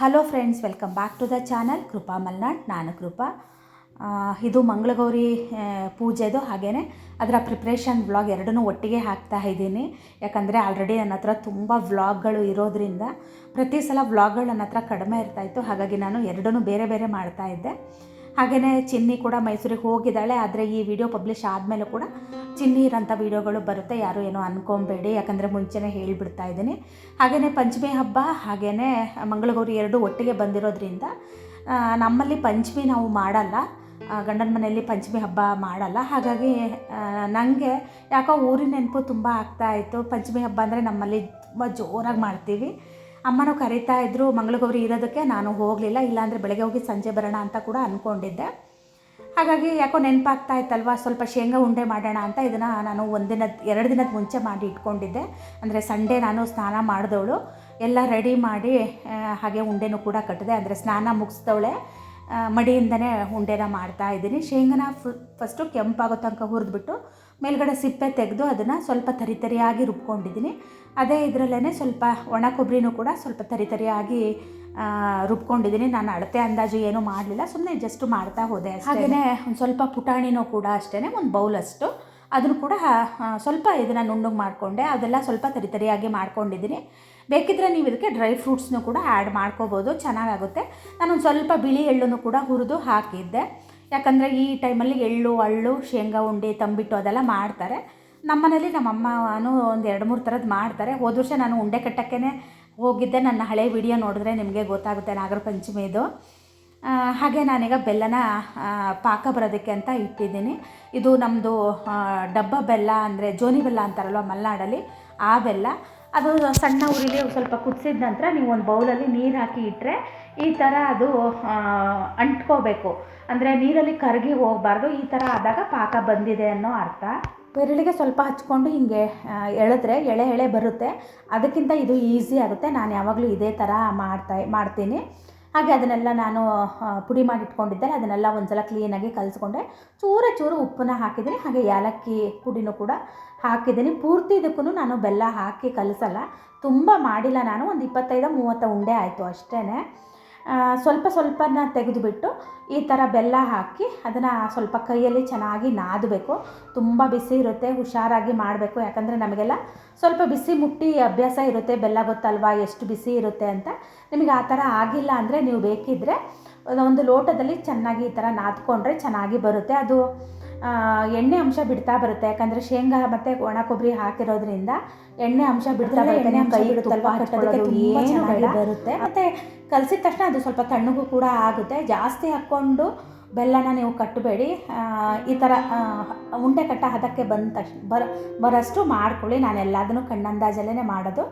Hello friends welcome back to the channel Krupa Malnad ನಾನು ಕೃಪಾ ಇದು ಮಂಗಳಗೌರಿ ಪೂಜೆದು ಹಾಗೆಯೇ ಅದರ ಪ್ರಿಪ್ರೇಷನ್ ವ್ಲಾಗ್ ಎರಡನ್ನೂ ಒಟ್ಟಿಗೆ ಹಾಕ್ತಾ ಇದ್ದೀನಿ. ಯಾಕಂದರೆ ಆಲ್ರೆಡಿ ನನ್ನ ಹತ್ರ ತುಂಬ ವ್ಲಾಗ್ಗಳು ಇರೋದ್ರಿಂದ ಪ್ರತಿ ಸಲ ವ್ಲಾಗ್ಗಳು ನನ್ನ ಹತ್ರ ಕಡಿಮೆ ಇರ್ತಾಯಿತ್ತು ಹಾಗಾಗಿ ನಾನು ಎರಡನ್ನೂ ಬೇರೆ ಬೇರೆ ಮಾಡ್ತಾ ಇದ್ದೆ. ಹಾಗೆಯೇ ಚಿನ್ನಿ ಕೂಡ ಮೈಸೂರಿಗೆ ಹೋಗಿದ್ದಾಳೆ, ಆದರೆ ಈ ವಿಡಿಯೋ ಪಬ್ಲಿಷ್ ಆದಮೇಲೆ ಕೂಡ ಚಿನ್ನಿ ಇರೋಂಥ ವೀಡಿಯೋಗಳು ಬರುತ್ತೆ, ಯಾರು ಏನೋ ಅಂದ್ಕೊಬೇಡಿ ಯಾಕಂದರೆ ಮುಂಚೆನೇ ಹೇಳಿಬಿಡ್ತಾ ಇದ್ದೀನಿ. ಹಾಗೆಯೇ ಪಂಚಮಿ ಹಬ್ಬ ಹಾಗೆಯೇ ಮಂಗಳಗೌರಿ ಎರಡು ಒಟ್ಟಿಗೆ ಬಂದಿರೋದ್ರಿಂದ ನಮ್ಮಲ್ಲಿ ಪಂಚಮಿ ನಾವು ಮಾಡಲ್ಲ ಗಂಡನ ಮನೆಯಲ್ಲಿ ಪಂಚಮಿ ಹಬ್ಬ ಮಾಡಲ್ಲ. ಹಾಗಾಗಿ ನನಗೆ ಯಾಕೋ ಊರಿನ ನೆನಪು ತುಂಬ ಆಗ್ತಾ ಇತ್ತು. ಪಂಚಮಿ ಹಬ್ಬ ಅಂದರೆ ನಮ್ಮಲ್ಲಿ ತುಂಬ ಜೋರಾಗಿ ಮಾಡ್ತೀವಿ. ಅಮ್ಮನೂ ಕರೀತಾ ಇದ್ದರು ಮಂಗಳಗೌರಿ ಇರೋದಕ್ಕೆ ನಾನು ಹೋಗಲಿಲ್ಲ, ಇಲ್ಲಾಂದರೆ ಬೆಳಗ್ಗೆ ಹೋಗಿ ಸಂಜೆ ಬರೋಣ ಅಂತ ಕೂಡ ಅಂದ್ಕೊಂಡಿದ್ದೆ ಹಾಗಾಗಿ ಯಾಕೋ ನೆನಪಾಗ್ತಾ ಇತ್ತಲ್ವ, ಸ್ವಲ್ಪ ಶೇಂಗಾ ಉಂಡೆ ಮಾಡೋಣ ಅಂತ ಇದನ್ನು ನಾನು ಒಂದಿನದ, ಎರಡು ದಿನದ ಮುಂಚೆ ಮಾಡಿ ಇಟ್ಕೊಂಡಿದ್ದೆ. ಅಂದರೆ ಸಂಡೇ ನಾನು ಸ್ನಾನ ಮಾಡಿದವಳು, ಎಲ್ಲ ರೆಡಿ ಮಾಡಿ ಹಾಗೆ ಉಂಡೆನೂ ಕೂಡ ಕಟ್ಟಿದೆ. ಅಂದರೆ ಸ್ನಾನ ಮುಗಿಸ್ದವಳೆ ಮಡಿಯಿಂದನೇ ಉಂಡೆನ ಮಾಡ್ತಾ ಇದ್ದೀನಿ. ಶೇಂಗನ ಫು ಫಸ್ಟು ಕೆಂಪಾಗೋ ತನಕ ಹುರಿದ್ಬಿಟ್ಟು ಮೇಲ್ಗಡೆ ಸಿಪ್ಪೆ ತೆಗೆದು ಅದನ್ನು ಸ್ವಲ್ಪ ತರಿತರಿಯಾಗಿ ರುಬ್ಕೊಂಡಿದ್ದೀನಿ. ಅದೇ ಇದರಲ್ಲೇ ಸ್ವಲ್ಪ ಒಣ ಕೊಬ್ಬರಿನೂ ಕೂಡ ಸ್ವಲ್ಪ ತರಿ ತರಿಯಾಗಿ ರುಬ್ಕೊಂಡಿದ್ದೀನಿ. ನಾನು ಅಳತೆ ಅಂದಾಜು ಏನೂ ಮಾಡಲಿಲ್ಲ. ಸುಮ್ಮನೆ ಜಸ್ಟ್ ಮಾಡ್ತಾ ಹೋದೆ ಹಾಗೆಯೇ ಒಂದು ಸ್ವಲ್ಪ ಪುಟಾಣಿನೂ ಕೂಡ ಅಷ್ಟೇ ಒಂದು ಬೌಲಷ್ಟು ಅದನ್ನು ಕೂಡ ಸ್ವಲ್ಪ ಇದನ್ನು ನುಣ್ಣಗೆ ಮಾಡಿಕೊಂಡೆ. ಅದೆಲ್ಲ ಸ್ವಲ್ಪ ತರಿ ತರಿಯಾಗಿ ಮಾಡ್ಕೊಂಡಿದ್ದೀನಿ. ಬೇಕಿದ್ರೆ ನೀವು ಇದಕ್ಕೆ ಡ್ರೈ ಫ್ರೂಟ್ಸ್ನೂ ಕೂಡ ಆ್ಯಡ್ ಮಾಡ್ಕೋಬೋದು. ಚೆನ್ನಾಗಾಗುತ್ತೆ. ನಾನೊಂದು ಸ್ವಲ್ಪ ಬಿಳಿ ಎಳ್ಳನ್ನು ಕೂಡ ಹುರಿದು ಹಾಕಿದ್ದೆ. ಯಾಕಂದರೆ ಈ ಟೈಮಲ್ಲಿ ಎಳ್ಳು, ಅಳ್ಳು, ಶೇಂಗಾ, ಉಂಡೆ, ತಂಬಿಟ್ಟು ಅದೆಲ್ಲ ಮಾಡ್ತಾರೆ. ನಮ್ಮನೇಲಿ ನಮ್ಮಮ್ಮನೂ ಒಂದು ಎರಡು ಮೂರು ಥರದ್ದು ಮಾಡ್ತಾರೆ. ಹೋದ ವರ್ಷ ನಾನು ಉಂಡೆ ಕಟ್ಟಕ್ಕೇ ಹೋಗಿದ್ದೆ. ನನ್ನ ಹಳೆ ವಿಡಿಯೋ ನೋಡಿದ್ರೆ ನಿಮಗೆ ಗೊತ್ತಾಗುತ್ತೆ. ನಾಗರ ಪಂಚಮಿದು ಹಾಗೆ ನಾನೀಗ ಬೆಲ್ಲನ ಪಾಕ ಬರೋದಕ್ಕೆ ಅಂತ ಇಟ್ಟಿದ್ದೀನಿ. ಇದು ನಮ್ಮದು ಡಬ್ಬ ಬೆಲ್ಲ ಅಂದರೆ ಜೋನಿ ಬೆಲ್ಲ ಅಂತಾರಲ್ವ ಮಲೆನಾಡಲ್ಲಿ, ಆ ಬೆಲ್ಲ. ಅದು ಸಣ್ಣ ಉರಿಲಿ ಸ್ವಲ್ಪ ಕುದಿಸಿದ ನಂತರ ನೀವು ಒಂದು ಬೌಲಲ್ಲಿ ನೀರು ಹಾಕಿ ಇಟ್ಟರೆ ಈ ಥರ ಅದು ಅಂಟ್ಕೋಬೇಕು. ಅಂದರೆ ನೀರಲ್ಲಿ ಕರಗಿ ಹೋಗಬಾರ್ದು. ಈ ಥರ ಆದಾಗ ಪಾಕ ಬಂದಿದೆ ಅನ್ನೋ ಅರ್ಥ. ಬೆರಳಿಗೆ ಸ್ವಲ್ಪ ಹಚ್ಕೊಂಡು ಹಿಂಗೆ ಎಳೆದ್ರೆ, ಎಳೆ ಎಳೆ ಬರುತ್ತೆ. ಅದಕ್ಕಿಂತ ಇದು ಈಸಿ ಆಗುತ್ತೆ. ನಾನು ಯಾವಾಗಲೂ ಇದೇ ಥರ ಮಾಡ್ತಾ, ಮಾಡ್ತೀನಿ. ಹಾಗೆ ಅದನ್ನೆಲ್ಲ ನಾನು ಪುಡಿ ಮಾಡಿ ಇಟ್ಕೊಂಡಿದ್ದೆ ಅದನ್ನೆಲ್ಲ ಒಂದ್ಸಲ ಕ್ಲೀನಾಗಿ ಕಲಿಸ್ಕೊಂಡೆ. ಚೂರ, ಚೂರು ಉಪ್ಪನ್ನ ಹಾಕಿದ್ದೀನಿ. ಹಾಗೆ ಏಲಕ್ಕಿ ಪುಡಿನೂ ಕೂಡ ಹಾಕಿದ್ದೀನಿ. ಪೂರ್ತಿ ಇದಕ್ಕೂ ನಾನು ಬೆಲ್ಲ ಹಾಕಿ ಕಲಿಸಲ್ಲ. ತುಂಬ ಮಾಡಿಲ್ಲ ನಾನು. ಒಂದು ಇಪ್ಪತ್ತೈದು, ಮೂವತ್ತು ಉಂಡೆ ಆಯಿತು ಅಷ್ಟೇ ಸ್ವಲ್ಪ ಸ್ವಲ್ಪನ ತೆಗೆದುಬಿಟ್ಟು ಈ ಥರ ಬೆಲ್ಲ ಹಾಕಿ ಅದನ್ನು ಸ್ವಲ್ಪ ಕೈಯಲ್ಲಿ ಚೆನ್ನಾಗಿ ನಾದಬೇಕು. ತುಂಬ ಬಿಸಿ ಇರುತ್ತೆ, ಹುಷಾರಾಗಿ ಮಾಡಬೇಕು. ಯಾಕಂದರೆ ನಮಗೆಲ್ಲ ಸ್ವಲ್ಪ ಬಿಸಿ ಮುಟ್ಟಿ ಅಭ್ಯಾಸ ಇರುತ್ತೆ, ಬೆಲ್ಲ ಗೊತ್ತಲ್ವಾ, ಎಷ್ಟು ಬಿಸಿ ಇರುತ್ತೆ ಅಂತ. ನಿಮಗೆ ಆ ಥರ ಆಗಿಲ್ಲ ಅಂದರೆ ನೀವು ಬೇಕಿದ್ದರೆ ಒಂದು ಲೋಟದಲ್ಲಿ ಚೆನ್ನಾಗಿ ಈ ಥರ ನಾದ್ಕೊಂಡ್ರೆ ಚೆನ್ನಾಗಿ ಬರುತ್ತೆ. ಅದು ಎಣ್ಣೆ ಅಂಶ ಬಿಡ್ತಾ ಬರುತ್ತೆ. ಯಾಕಂದರೆ ಶೇಂಗಾ ಮತ್ತು ಒಣ ಕೊಬ್ಬರಿ ಹಾಕಿರೋದ್ರಿಂದ ಎಣ್ಣೆ ಅಂಶ ಬಿಡ್ತಾ ಬರುತ್ತೆ. ನಿಮ್ಮ ಕೈ ಹಚ್ಕೊಳ್ಳೋದು ಚೆನ್ನಾಗಿ ಬರುತ್ತೆ. ಮತ್ತು ಕಲಸಿದ ತಕ್ಷಣ ಅದು ಸ್ವಲ್ಪ ತಣ್ಣಗೂ ಕೂಡ ಆಗುತ್ತೆ. ಜಾಸ್ತಿ ಹಾಕ್ಕೊಂಡು ಬೆಲ್ಲನ ನೀವು ಕಟ್ಟಬೇಡಿ ಈ ಥರ ಉಂಡೆ ಕಟ್ಟ ಹದಕ್ಕೆ ಬಂದ ತಕ್ಷಣ ಬರ, ಬರೋಷ್ಟು ಮಾಡ್ಕೊಳ್ಳಿ. ನಾನು ಎಲ್ಲದನ್ನು ಕಣ್ಣಂದಾಜಲ್ಲೇ ಮಾಡೋದು.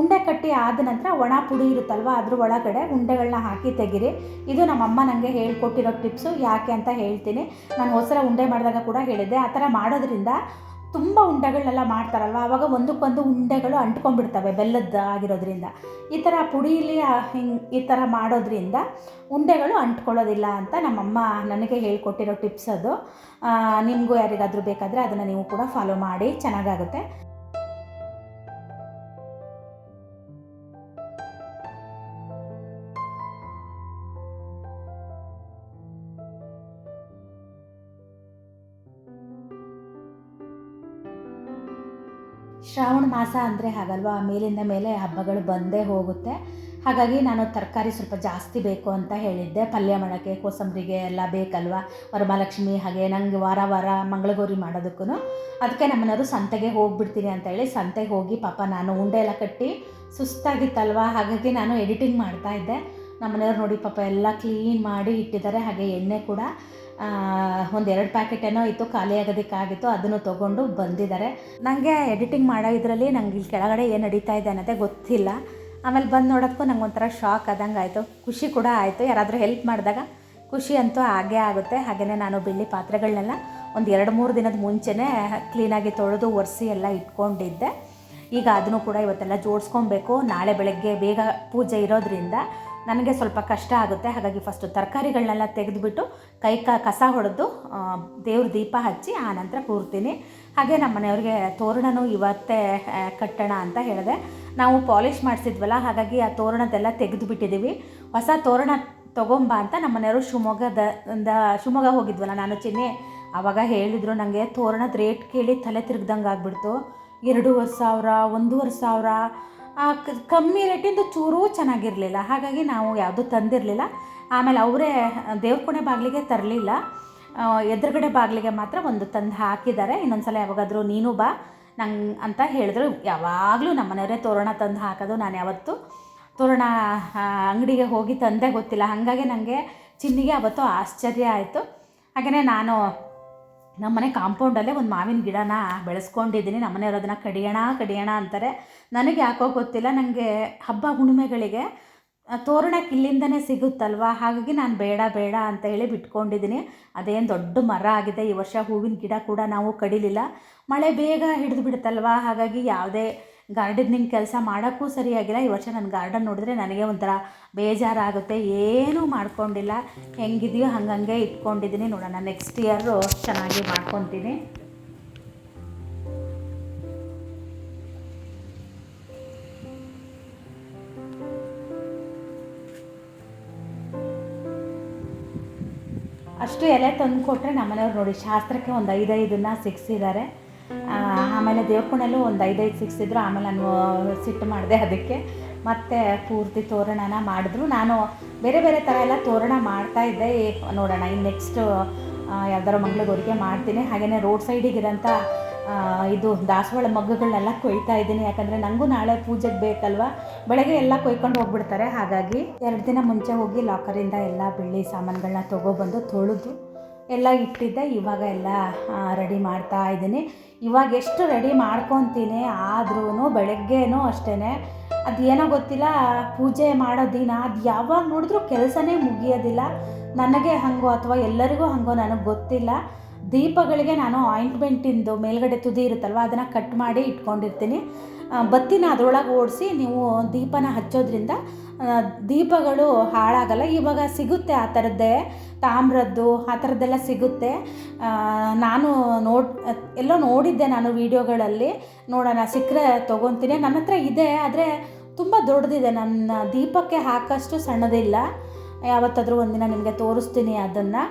ಉಂಡೆ ಕಟ್ಟಿ ಆದ ನಂತರ ಒಣ ಪುಡಿ ಇರುತ್ತಲ್ವ, ಅದ್ರ ಒಳಗಡೆ ಉಂಡೆಗಳನ್ನ ಹಾಕಿ ತೆಗೀರಿ. ಇದು ನಮ್ಮಮ್ಮ ನನಗೆ ಹೇಳ್ಕೊಟ್ಟಿರೋ ಟಿಪ್ಸು. ಯಾಕೆ ಅಂತ ಹೇಳ್ತೀನಿ. ನಾನು ಹೊಸರ ಉಂಡೆ ಮಾಡಿದಾಗ ಕೂಡ ಹೇಳಿದ್ದೆ. ಆ ಥರ ಮಾಡೋದ್ರಿಂದ ತುಂಬ ಉಂಡೆಗಳನ್ನೆಲ್ಲ ಮಾಡ್ತಾರಲ್ವ? ಆವಾಗ ಒಂದಕ್ಕೊಂದು ಉಂಡೆಗಳು ಅಂಟ್ಕೊಂಡ್ಬಿಡ್ತವೆ, ಬೆಲ್ಲದ ಆಗಿರೋದ್ರಿಂದ. ಈ ಥರ ಪುಡೀಲಿ ಹಿಂಗೆ ಈ ಥರ ಮಾಡೋದ್ರಿಂದ ಉಂಡೆಗಳು ಅಂಟ್ಕೊಳ್ಳೋದಿಲ್ಲ ಅಂತ ನಮ್ಮಮ್ಮ ನನಗೆ ಹೇಳ್ಕೊಟ್ಟಿರೋ ಟಿಪ್ಸ್ ಅದು. ನಿಮಗೂ ಯಾರಿಗಾದರೂ ಬೇಕಾದರೆ ಅದನ್ನು ನೀವು ಕೂಡ ಫಾಲೋ ಮಾಡಿ, ಚೆನ್ನಾಗಾಗುತ್ತೆ. ಶ್ರಾವಣ ಮಾಸ ಅಂದರೆ ಹಾಗಲ್ವಾ? ಮೇಲಿಂದ ಮೇಲೆ ಹಬ್ಬಗಳು ಬಂದೇ ಹೋಗುತ್ತೆ. ಹಾಗಾಗಿ ನಾನು ತರಕಾರಿ ಸ್ವಲ್ಪ ಜಾಸ್ತಿ ಬೇಕು ಅಂತ ಹೇಳಿದ್ದೆ. ಪಲ್ಯ ಮಾಡೋಕ್ಕೆ, ಕೋಸಂಬರಿಗೆ ಎಲ್ಲ ಬೇಕಲ್ವಾ? ವರಮಹಾಲಕ್ಷ್ಮಿ ಹಾಗೆ ನನಗೆ ವಾರ ವಾರ ಮಂಗಳಗೌರಿ ಮಾಡೋದಕ್ಕೂ ಅದಕ್ಕೆ ನಮ್ಮನೆಯವರು ಸಂತೆಗೆ ಹೋಗ್ಬಿಡ್ತೀನಿ ಅಂತ ಹೇಳಿ ಸಂತೆಗೆ ಹೋಗಿ ಪಾಪ ನಾನು ಉಂಡೆ ಎಲ್ಲ ಕಟ್ಟಿ ಸುಸ್ತಾಗಿತ್ತಲ್ವ? ಹಾಗಾಗಿ ನಾನು ಎಡಿಟಿಂಗ್ ಮಾಡ್ತಾ ಇದ್ದೆ. ನಮ್ಮನೆಯವ್ರು ನೋಡಿ ಪಾಪ ಎಲ್ಲ ಕ್ಲೀನ್ ಮಾಡಿ ಇಟ್ಟಿದ್ದಾರೆ. ಹಾಗೆ ಎಣ್ಣೆ ಕೂಡ. ಒಂದು ಎರಡು ಪ್ಯಾಕೆಟ್ ಏನೋ ಇತ್ತು, ಖಾಲಿ ಆಗೋದಕ್ಕಾಗಿತ್ತು, ಅದನ್ನು ತೊಗೊಂಡು ಬಂದಿದ್ದಾರೆ. ನನಗೆ ಎಡಿಟಿಂಗ್ ಮಾಡೋ ಇದರಲ್ಲಿ ನಂಗೆ ಇಲ್ಲಿ ಕೆಳಗಡೆ ಏನು ನಡೀತಾ ಇದೆ ಅನ್ನೋದೇ ಗೊತ್ತಿಲ್ಲ. ಆಮೇಲೆ ಬಂದು ನೋಡೋದಕ್ಕೂ ನಂಗೆ ಒಂಥರ ಶಾಕ್ ಆದಂಗೆ ಆಯಿತು. ಖುಷಿ ಕೂಡ ಆಯಿತು. ಯಾರಾದರೂ ಹೆಲ್ಪ್ ಮಾಡಿದಾಗ ಖುಷಿ ಅಂತೂ ಹಾಗೇ ಆಗುತ್ತೆ. ಹಾಗೆಯೇ ನಾನು ಬೆಳ್ಳಿ ಪಾತ್ರೆಗಳನ್ನೆಲ್ಲ ಒಂದು ಎರಡು ಮೂರು ದಿನದ ಮುಂಚೆನೇ ಕ್ಲೀನಾಗಿ ತೊಳೆದು, ಒರೆಸಿ ಎಲ್ಲ ಇಟ್ಕೊಂಡಿದ್ದೆ. ಈಗ ಅದನ್ನು ಕೂಡ ಇವತ್ತೆಲ್ಲ ಜೋಡಿಸ್ಕೊಬೇಕು. ನಾಳೆ ಬೆಳಗ್ಗೆ ಬೇಗ ಪೂಜೆ ಇರೋದ್ರಿಂದ ನನಗೆ ಸ್ವಲ್ಪ ಕಷ್ಟ ಆಗುತ್ತೆ. ಹಾಗಾಗಿ ಫಸ್ಟು ತರಕಾರಿಗಳನ್ನೆಲ್ಲ ತೆಗೆದುಬಿಟ್ಟು ಕೈ ಕ ಕಸ ಹೊಡೆದು ದೇವ್ರ ದೀಪ ಹಚ್ಚಿ ಆ ನಂತರ ಕೂರ್ತೀನಿ. ಹಾಗೆ ನಮ್ಮ ಮನೆಯವ್ರಿಗೆ ತೋರಣನೂ ಇವತ್ತೇ ಕಟ್ಟೋಣ ಅಂತ ಹೇಳಿದೆ. ನಾವು ಪಾಲಿಷ್ ಮಾಡಿಸಿದ್ವಲ್ಲ, ಹಾಗಾಗಿ ಆ ತೋರಣದೆಲ್ಲ ತೆಗೆದು ಬಿಟ್ಟಿದ್ದೀವಿ ಹೊಸ ತೋರಣ ತೊಗೊಂಬ ಅಂತ ನಮ್ಮ ಮನೆಯವರು ಶಿವಮೊಗ್ಗದ ಇಂದ ಶಿವಮೊಗ್ಗ ಹೋಗಿದ್ವಲ್ಲ, ನಾನು ಚಿನ್ನಿ. ಆವಾಗ ಹೇಳಿದರು ನನಗೆ ತೋರಣದ ರೇಟ್ ಕೇಳಿ ತಲೆ ತಿರುಗ್ದಂಗೆ ಆಗ್ಬಿಡ್ತು ಎರಡೂವರೆ ಸಾವಿರ, ಒಂದೂವರೆ ಸಾವಿರ ಕಮ್ಮಿ ರೇಟಿಂದು ಚೂರೂ ಚೆನ್ನಾಗಿರಲಿಲ್ಲ. ಹಾಗಾಗಿ ನಾವು ಯಾವುದೂ ತಂದಿರಲಿಲ್ಲ. ಆಮೇಲೆ ಅವರೇ, ದೇವ್ರ ಕೊನೆ ಬಾಗಿಲಿಗೆ ತರಲಿಲ್ಲ. ಎದುರುಗಡೆ ಬಾಗಿಲಿಗೆ ಮಾತ್ರ ಒಂದು ತಂದು ಹಾಕಿದ್ದಾರೆ. ಇನ್ನೊಂದು ಸಲ ಯಾವಾಗಾದರೂ ನೀನು ಬಾ, ನಂಗೆ ಅಂತ ಹೇಳಿದ್ರು. ಯಾವಾಗಲೂ ನಮ್ಮ ಮನೆಯವರೇ ತೋರಣ ತಂದು ಹಾಕೋದು ನಾನು ಯಾವತ್ತು. ತೋರಣ ಅಂಗಡಿಗೆ ಹೋಗಿ ತಂದೆ ಗೊತ್ತಿಲ್ಲ. ಹಾಗಾಗಿ ನನಗೆ ಚಿನ್ನಿಗೆ ಅವತ್ತು ಆಶ್ಚರ್ಯ ಆಯಿತು. ಹಾಗೆಯೇ ನಾನು ನಮ್ಮನೆ ಕಾಂಪೌಂಡಲ್ಲೇ ಒಂದು ಮಾವಿನ ಗಿಡನ ಬೆಳೆಸ್ಕೊಂಡಿದ್ದೀನಿ. ನಮ್ಮನೆಯವ್ರು ಅದನ್ನು ಕಡಿಯೋಣ ಕಡಿಯೋಣ ಅಂತಾರೆ. ನನಗೆ ಯಾಕೋ ಗೊತ್ತಿಲ್ಲ ನನಗೆ ಹಬ್ಬ ಹುಣ್ಣಿಮೆಗಳಿಗೆ ತೋರಣಕ್ಕೆ ಇಲ್ಲಿಂದನೇ ಸಿಗುತ್ತಲ್ವ? ಹಾಗಾಗಿ ನಾನು ಬೇಡ ಬೇಡ ಅಂತ ಹೇಳಿ ಬಿಟ್ಕೊಂಡಿದ್ದೀನಿ. ಅದೇನು ದೊಡ್ಡ ಮರ ಆಗಿದೆ. ಈ ವರ್ಷ ಹೂವಿನ ಗಿಡ ಕೂಡ ನಾವು ಕಡಿಲಿಲ್ಲ. ಮಳೆ ಬೇಗ ಹಿಡಿದು ಬಿಡುತ್ತಲ್ವ? ಹಾಗಾಗಿ ಯಾವುದೇ ಗಾರ್ಡನಿಂಗ್ ಕೆಲಸ ಮಾಡೋಕ್ಕೂ ಸರಿಯಾಗಿಲ್ಲ ಈ ವರ್ಷ ನನ್ನ ಗಾರ್ಡನ್ ನೋಡಿದ್ರೆ ನನಗೆ ಒಂಥರ ಬೇಜಾರಾಗುತ್ತೆ. ಏನೂ ಮಾಡ್ಕೊಂಡಿಲ್ಲ. ಹೆಂಗಿದೆಯೋ ಹಂಗಂಗೆ ಇಟ್ಕೊಂಡಿದ್ದೀನಿ ನೋಡೋಣ. ನೆಕ್ಸ್ಟ್ ಇಯರು ಚೆನ್ನಾಗಿ ಮಾಡ್ಕೊತೀನಿ. ಅಷ್ಟು ಎಲೆ ತಂದು ಕೊಟ್ಟರೆ ನಮ್ಮನೆಯವ್ರು ನೋಡಿ ಶಾಸ್ತ್ರಕ್ಕೆ ಒಂದು ಐದೈದನ್ನ ಸಿಕ್ಸಿದ್ದಾರೆ ಆಮೇಲೆ ದೇವ್ರಕೊಂಡಲ್ಲೂ ಒಂದು ಐದೈದು ಸಿಕ್ಸಿದ್ರು ಆಮೇಲೆ ನಾನು ಸಿಟ್ಟು ಮಾಡಿದೆ ಅದಕ್ಕೆ. ಮತ್ತೆ ಪೂರ್ತಿ ತೋರಣನ ಮಾಡಿದ್ರು. ನಾನು ಬೇರೆ ಬೇರೆ ಥರ ಎಲ್ಲ ತೋರಣ ಮಾಡ್ತಾ ಇದ್ದೆ. ನೋಡೋಣ ಇನ್ನು ನೆಕ್ಸ್ಟು ಯಾವ್ದಾರು ಮಂಗಳಗೌರಿಗೆ ಮಾಡ್ತೀನಿ. ಹಾಗೆಯೇ ರೋಡ್ ಸೈಡಿಗಿರೋಂಥ ಇದು ದಾಸವಾಳ ಮಗ್ಗುಗಳನ್ನೆಲ್ಲ ಕೊಯ್ತಾ ಇದ್ದೀನಿ. ಯಾಕಂದರೆ ನನಗೂ ನಾಳೆ ಪೂಜೆಗೆ ಬೇಕಲ್ವ? ಬೆಳಗ್ಗೆ ಎಲ್ಲ ಕೊಯ್ಕೊಂಡು ಹೋಗ್ಬಿಡ್ತಾರೆ. ಹಾಗಾಗಿ ಎರಡು ದಿನ ಮುಂಚೆ ಹೋಗಿ ಲಾಕರಿಂದ ಎಲ್ಲ ಬೆಳ್ಳಿ ಸಾಮಾನುಗಳನ್ನ ತೊಗೊಬಂದು ತೊಳೆದು ಎಲ್ಲ ಇಟ್ಟಿದ್ದೆ. ಇವಾಗ ಎಲ್ಲ ರೆಡಿ ಮಾಡ್ತಾ ಇದ್ದೀನಿ. ಇವಾಗ ಎಷ್ಟು ರೆಡಿ ಮಾಡ್ಕೊತೀನಿ ಆದ್ರೂ ಬೆಳಗ್ಗೆನೂ ಅಷ್ಟೇ ಅದು ಏನೋ ಗೊತ್ತಿಲ್ಲ, ಪೂಜೆ ಮಾಡೋ ದಿನ, ಅದು ಯಾವಾಗ ನೋಡಿದ್ರೂ ಕೆಲಸನೇ ಮುಗಿಯೋದಿಲ್ಲ. ನನಗೆ ಹಂಗೋ ಅಥವಾ ಎಲ್ಲರಿಗೂ ಹಂಗೋ ನನಗೆ ಗೊತ್ತಿಲ್ಲ. ದೀಪಗಳಿಗೆ ನಾನು ಆಯಿಂಟ್ಮೆಂಟಿಂದು ಮೇಲ್ಗಡೆ ತುದಿ ಇರುತ್ತಲ್ವ, ಅದನ್ನು ಕಟ್ ಮಾಡಿ ಇಟ್ಕೊಂಡಿರ್ತೀನಿ. ಬತ್ತಿನ ಅದರೊಳಗೆ ಓಡಿಸಿ ನೀವು ದೀಪನ ಹಚ್ಚೋದ್ರಿಂದ ದೀಪಗಳು ಹಾಳಾಗಲ್ಲ. ಇವಾಗ ಸಿಗುತ್ತೆ ಆ ಥರದ್ದೇ, ತಾಮ್ರದ್ದು ಆ ಥರದ್ದೆಲ್ಲ ಸಿಗುತ್ತೆ. ನಾನು ನೋಡ್, ಎಲ್ಲೋ ನೋಡಿದ್ದೆ ನಾನು ವೀಡಿಯೋಗಳಲ್ಲಿ. ನೋಡೋಣ, ಸಿಕ್ಕರೆ ತೊಗೊತೀನಿ. ನನ್ನ ಹತ್ರ ಇದೆ, ಆದರೆ ತುಂಬ ದೊಡ್ಡದಿದೆ. ನನ್ನ ದೀಪಕ್ಕೆ ಹಾಕಷ್ಟು ಸಣ್ಣದಿಲ್ಲ. ಯಾವತ್ತಾದರೂ ಒಂದಿನ ನಿಮಗೆ ತೋರಿಸ್ತೀನಿ ಅದನ್ನು.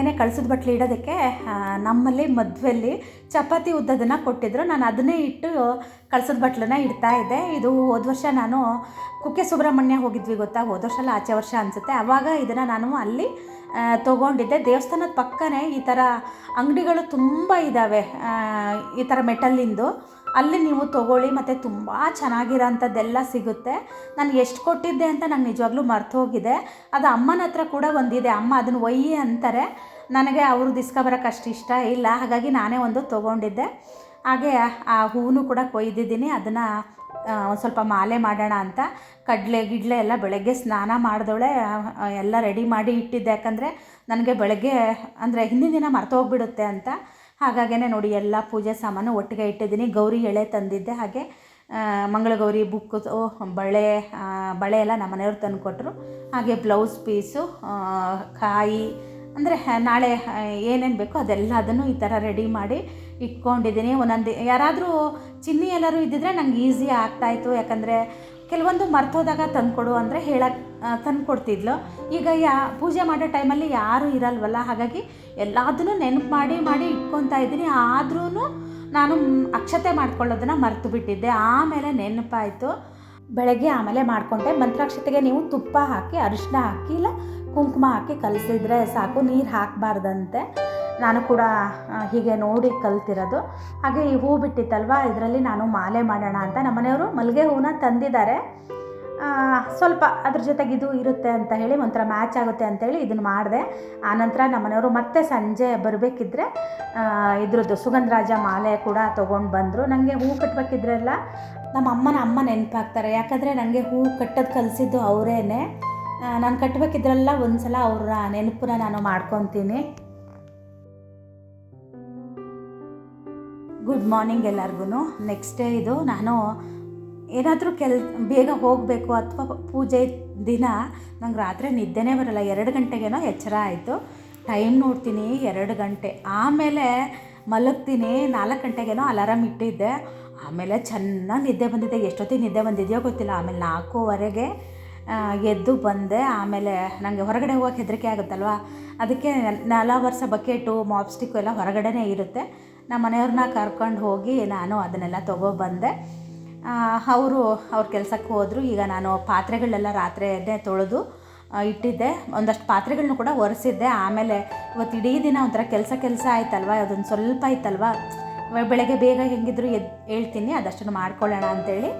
ಏನೇ ಕಳಿಸಿದ ಬಟ್ಲು ಇಡೋದಕ್ಕೆ ನಮ್ಮಲ್ಲಿ ಮದುವೆಯಲ್ಲಿ ಚಪಾತಿ ಉದ್ದದನ್ನು ಕೊಟ್ಟಿದ್ರು. ನಾನು ಅದನ್ನೇ ಇಟ್ಟು ಕಳ್ಸದ ಬಟ್ಲನ್ನ ಇಡ್ತಾ ಇದ್ದೆ. ಇದು ಹೋದ ವರ್ಷ ನಾನು ಕುಕ್ಕೆ ಸುಬ್ರಹ್ಮಣ್ಯ ಹೋಗಿದ್ವಿ ಗೊತ್ತಾ? ಹೋದ ವರ್ಷ ಅಲ್ಲ ಆಚೆ ವರ್ಷ ಅನಿಸುತ್ತೆ. ಆವಾಗ ಇದನ್ನು ನಾನು ಅಲ್ಲಿ ತೊಗೊಂಡಿದ್ದೆ. ದೇವಸ್ಥಾನದ ಪಕ್ಕನೇ ಈ ಥರ ಅಂಗಡಿಗಳು ತುಂಬ ಇದ್ದಾವೆ ಈ ಥರ ಮೆಟಲ್ಲಿಂದು. ಅಲ್ಲಿ ನೀವು ತೊಗೊಳ್ಳಿ, ಮತ್ತು ತುಂಬ ಚೆನ್ನಾಗಿರೋಂಥದ್ದೆಲ್ಲ ಸಿಗುತ್ತೆ. ನಾನು ಎಷ್ಟು ಕೊಟ್ಟಿದ್ದೆ ಅಂತ ನಂಗೆ ನಿಜವಾಗ್ಲೂ ಮರ್ತು ಹೋಗಿದೆ. ಅದು ಅಮ್ಮನ ಹತ್ರ ಕೂಡ ಒಂದಿದೆ. ಅಮ್ಮ ಅದನ್ನು ಒಯ್ಯಿ ಅಂತಾರೆ. ನನಗೆ ಅವರು ಇಸ್ಕೊಬರಕ್ಕೆ ಅಷ್ಟು ಇಷ್ಟ ಇಲ್ಲ. ಹಾಗಾಗಿ ನಾನೇ ಒಂದು ತೊಗೊಂಡಿದ್ದೆ. ಹಾಗೆ ಆ ಹೂವು ಕೂಡ ಕೊಯ್ದಿದ್ದೀನಿ. ಅದನ್ನು ಒಂದು ಸ್ವಲ್ಪ ಮಾಲೆ ಮಾಡೋಣ ಅಂತ. ಕಡಲೆ, ಗಿಡಲೆ ಎಲ್ಲ ಬೆಳಗ್ಗೆ ಸ್ನಾನ ಮಾಡಿದವಳೆ ಎಲ್ಲ ರೆಡಿ ಮಾಡಿ ಇಟ್ಟಿದ್ದೆ. ಯಾಕಂದರೆ ನನಗೆ ಬೆಳಗ್ಗೆ, ಅಂದರೆ ಹಿಂದಿನ ದಿನ ಮರ್ತೋಗ್ಬಿಡುತ್ತೆ ಅಂತ. ಹಾಗಾಗೇ ನೋಡಿ ಎಲ್ಲ ಪೂಜೆ ಸಾಮಾನು ಒಟ್ಟಿಗೆ ಇಟ್ಟಿದ್ದೀನಿ. ಗೌರಿ ಎಳೆ ತಂದಿದ್ದೆ. ಹಾಗೆ ಮಂಗಳಗೌರಿ ಬುಕ್ಕು ಬಳೆ ಬಳೆ ಎಲ್ಲ ನಮ್ಮ ಮನೆಯವ್ರು ತಂದು ಕೊಟ್ಟರು ಹಾಗೆ ಬ್ಲೌಸ್ ಪೀಸು ಕಾಯಿ, ಅಂದರೆ ನಾಳೆ ಏನೇನು ಬೇಕೋ ಅದೆಲ್ಲ ಅದನ್ನು ಈ ಥರ ರೆಡಿ ಮಾಡಿ ಇಟ್ಕೊಂಡಿದ್ದೀನಿ. ಒಂದೊಂದು, ಯಾರಾದರೂ ಚಿನ್ನಿ ಎಲ್ಲರೂ ಇದ್ದಿದ್ರೆ ನಂಗೆ ಈಸಿ ಆಗ್ತಾಯಿತ್ತು ಯಾಕಂದರೆ ಕೆಲವೊಂದು ಮರ್ತೋದಾಗ ತಂದುಕೊಡು ಅಂದರೆ ಹೇಳಕ್ಕೆ ತಂದುಕೊಡ್ತಿದ್ಲು. ಈಗ ಯಾ, ಪೂಜೆ ಮಾಡೋ ಟೈಮಲ್ಲಿ ಯಾರೂ ಇರಲ್ವಲ್ಲ? ಹಾಗಾಗಿ ಎಲ್ಲದನ್ನು ನೆನಪು ಮಾಡಿ ಮಾಡಿ ಇಟ್ಕೊತಾ ಇದ್ದೀನಿ. ಆದ್ರೂ ನಾನು ಅಕ್ಷತೆ ಮಾಡ್ಕೊಳ್ಳೋದನ್ನು ಮರೆತು ಬಿಟ್ಟಿದ್ದೆ. ಆಮೇಲೆ ನೆನಪಾಯಿತು. ಬೆಳಗ್ಗೆ ಆಮೇಲೆ ಮಾಡಿಕೊಂಡೆ. ಮಂತ್ರಾಕ್ಷತೆಗೆ ನೀವು ತುಪ್ಪ ಹಾಕಿ ಅರಿಶಿನ ಹಾಕಿ, ಇಲ್ಲ ಕುಂಕುಮ ಹಾಕಿ ಕಲಸಿದ್ರೆ ಸಾಕು. ನೀರು ಹಾಕಬಾರ್ದಂತೆ. ನಾನು ಕೂಡ ಹೀಗೆ ನೋಡಿ ಕಲ್ತಿರೋದು. ಹಾಗೆ ಈ ಹೂ ಬಿಟ್ಟಿತ್ತಲ್ವ? ಇದರಲ್ಲಿ ನಾನು ಮಾಲೆ ಮಾಡೋಣ ಅಂತ ನಮ್ಮನೆಯವರು ಮಲ್ಲಿಗೆ ಹೂವನ್ನ ತಂದಿದ್ದಾರೆ. ಸ್ವಲ್ಪ ಅದ್ರ ಜೊತೆಗೆ ಇದು ಇರುತ್ತೆ ಅಂತ ಹೇಳಿ ಒಂಥರ ಮ್ಯಾಚ್ ಆಗುತ್ತೆ ಅಂತೇಳಿ ಇದನ್ನು ಮಾಡಿದೆ. ಆನಂತರ ನಮ್ಮನೆಯವರು ಮತ್ತೆ ಸಂಜೆ ಬರಬೇಕಿದ್ರೆ ಇದ್ರದ್ದು ಸುಗಂಧರಾಜ ಮಾಲೆ ಕೂಡ ತೊಗೊಂಡು ಬಂದರು. ನನಗೆ ಹೂ ಕಟ್ಟಬೇಕಿದ್ರೆಲ್ಲ ನಮ್ಮ ಅಮ್ಮನ ಅಮ್ಮ ನೆನಪಾಗ್ತಾರೆ. ಯಾಕಂದರೆ ನನಗೆ ಹೂ ಕಟ್ಟೋದು ಕಲಿಸಿದ್ದು ಅವರೇನೆ. ನಾನು ಕಟ್ಟಬೇಕಿದ್ರೆಲ್ಲ ಒಂದು ಸಲ ಅವರ ನೆನಪನ್ನ ನಾನು ಮಾಡ್ಕೊತೀನಿ. ಗುಡ್ ಮಾರ್ನಿಂಗ್ ಎಲ್ಲರಿಗೂ ನೆಕ್ಸ್ಟ್ ಡೇ ಇದು ನಾನು ಏನಾದರೂ ಕೆಲ್, ಬೇಗ ಹೋಗಬೇಕು ಅಥವಾ ಪೂಜೆ ದಿನ ನಂಗೆ ರಾತ್ರಿ ನಿದ್ದೆನೇ ಬರಲ್ಲ. ಎರಡು ಗಂಟೆಗೇನೋ ಎಚ್ಚರ ಆಯಿತು. ಟೈಮ್ ನೋಡ್ತೀನಿ ಎರಡು ಗಂಟೆ. ಆಮೇಲೆ ಮಲಗ್ತೀನಿ ನಾಲ್ಕು ಗಂಟೆಗೇನೋ ಅಲಾರಾಮ್ ಇಟ್ಟಿದ್ದೆ. ಆಮೇಲೆ ಚೆನ್ನಾಗಿ ನಿದ್ದೆ ಬಂದಿದ್ದೆ ಎಷ್ಟೊತ್ತಿಗೆ ನಿದ್ದೆ ಬಂದಿದೆಯೋ ಗೊತ್ತಿಲ್ಲ. ಆಮೇಲೆ ನಾಲ್ಕೂವರೆಗೆ ಎದ್ದು ಬಂದೆ. ಆಮೇಲೆ ನನಗೆ ಹೊರಗಡೆ ಹೋಗೋಕೆ ಹೆದರಿಕೆ ಆಗುತ್ತಲ್ವ? ಅದಕ್ಕೆ ನಾಲ್ಕು ವರ್ಷ ಬಕೆಟು ಮಾಪ್ಸ್ಟಿಕ್ಕು ಎಲ್ಲ ಹೊರಗಡೆನೇ ಇರುತ್ತೆ. ನಮ್ಮ ಮನೆಯವ್ರನ್ನ ಕರ್ಕೊಂಡು ಹೋಗಿ ನಾನು ಅದನ್ನೆಲ್ಲ ತೊಗೊಬಂದೆ. ಅವರು ಅವ್ರ ಕೆಲಸಕ್ಕೆ ಹೋದರು. ಈಗ ನಾನು ಪಾತ್ರೆಗಳೆಲ್ಲ ರಾತ್ರಿಯೇ ತೊಳೆದು ಇಟ್ಟಿದ್ದೆ. ಒಂದಷ್ಟು ಪಾತ್ರೆಗಳನ್ನೂ ಕೂಡ ಒರೆಸಿದ್ದೆ. ಆಮೇಲೆ ಇವತ್ತು ಇಡೀ ದಿನ ಒಂಥರ ಕೆಲಸ ಕೆಲಸ ಆಯ್ತಲ್ವ? ಅದೊಂದು ಸ್ವಲ್ಪ ಆಯ್ತಲ್ವ ಬೆಳಗ್ಗೆ ಬೇಗ ಹೆಂಗಿದ್ರು ಎದ್, ಹೇಳ್ತೀನಿ. ಅದಷ್ಟನ್ನು ಮಾಡ್ಕೊಳ್ಳೋಣ ಅಂತೇಳಿ.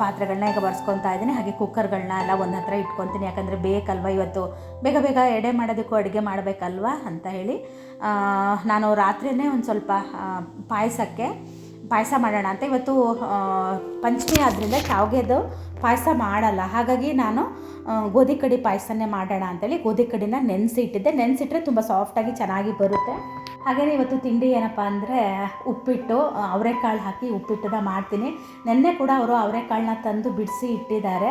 ಪಾತ್ರೆಗಳನ್ನ ಈಗ ಬರ್ಸ್ಕೊತಾ ಇದ್ದೀನಿ. ಹಾಗೆ ಕುಕ್ಕರ್ಗಳನ್ನ ಎಲ್ಲ ಒಂದು ಹತ್ರ ಇಟ್ಕೊತೀನಿ. ಯಾಕಂದರೆ ಬೇಕಲ್ವ ಇವತ್ತು? ಬೇಗ ಬೇಗ ಎಡೆ ಮಾಡೋದಕ್ಕೂ ಅಡುಗೆ ಮಾಡಬೇಕಲ್ವ ಅಂತ ಹೇಳಿ. ನಾನು ರಾತ್ರಿಯೇ ಒಂದು ಸ್ವಲ್ಪ ಪಾಯಸಕ್ಕೆ ಪಾಯಸ ಮಾಡೋಣ ಅಂತ ಇವತ್ತು ಪಂಚಮಿ ಆದ್ದರಿಂದ ಶಾವ್ಗೆದು ಪಾಯಸ ಮಾಡಲ್ಲ. ಹಾಗಾಗಿ ನಾನು ಗೋಧಿ ಕಡಿ ಪಾಯಸನೇ ಮಾಡೋಣ ಅಂತೇಳಿ ಗೋಧಿ ಕಡಿನ ನೆನೆಸಿ ಇಟ್ಟಿದ್ದೆ ನೆನೆಸಿಟ್ರೆ ತುಂಬ ಸಾಫ್ಟಾಗಿ ಚೆನ್ನಾಗಿ ಬರುತ್ತೆ. ಹಾಗೆಯೇ ಇವತ್ತು ತಿಂಡಿ ಏನಪ್ಪ ಅಂದರೆ ಉಪ್ಪಿಟ್ಟು ಅವರೆಕಾಳು ಹಾಕಿ ಉಪ್ಪಿಟ್ಟನ್ನ ಮಾಡ್ತೀನಿ. ನೆನ್ನೆ ಕೂಡ ಅವರು ಅವರೆಕಾಳನ್ನ ತಂದು ಬಿಡಿಸಿ ಇಟ್ಟಿದ್ದಾರೆ.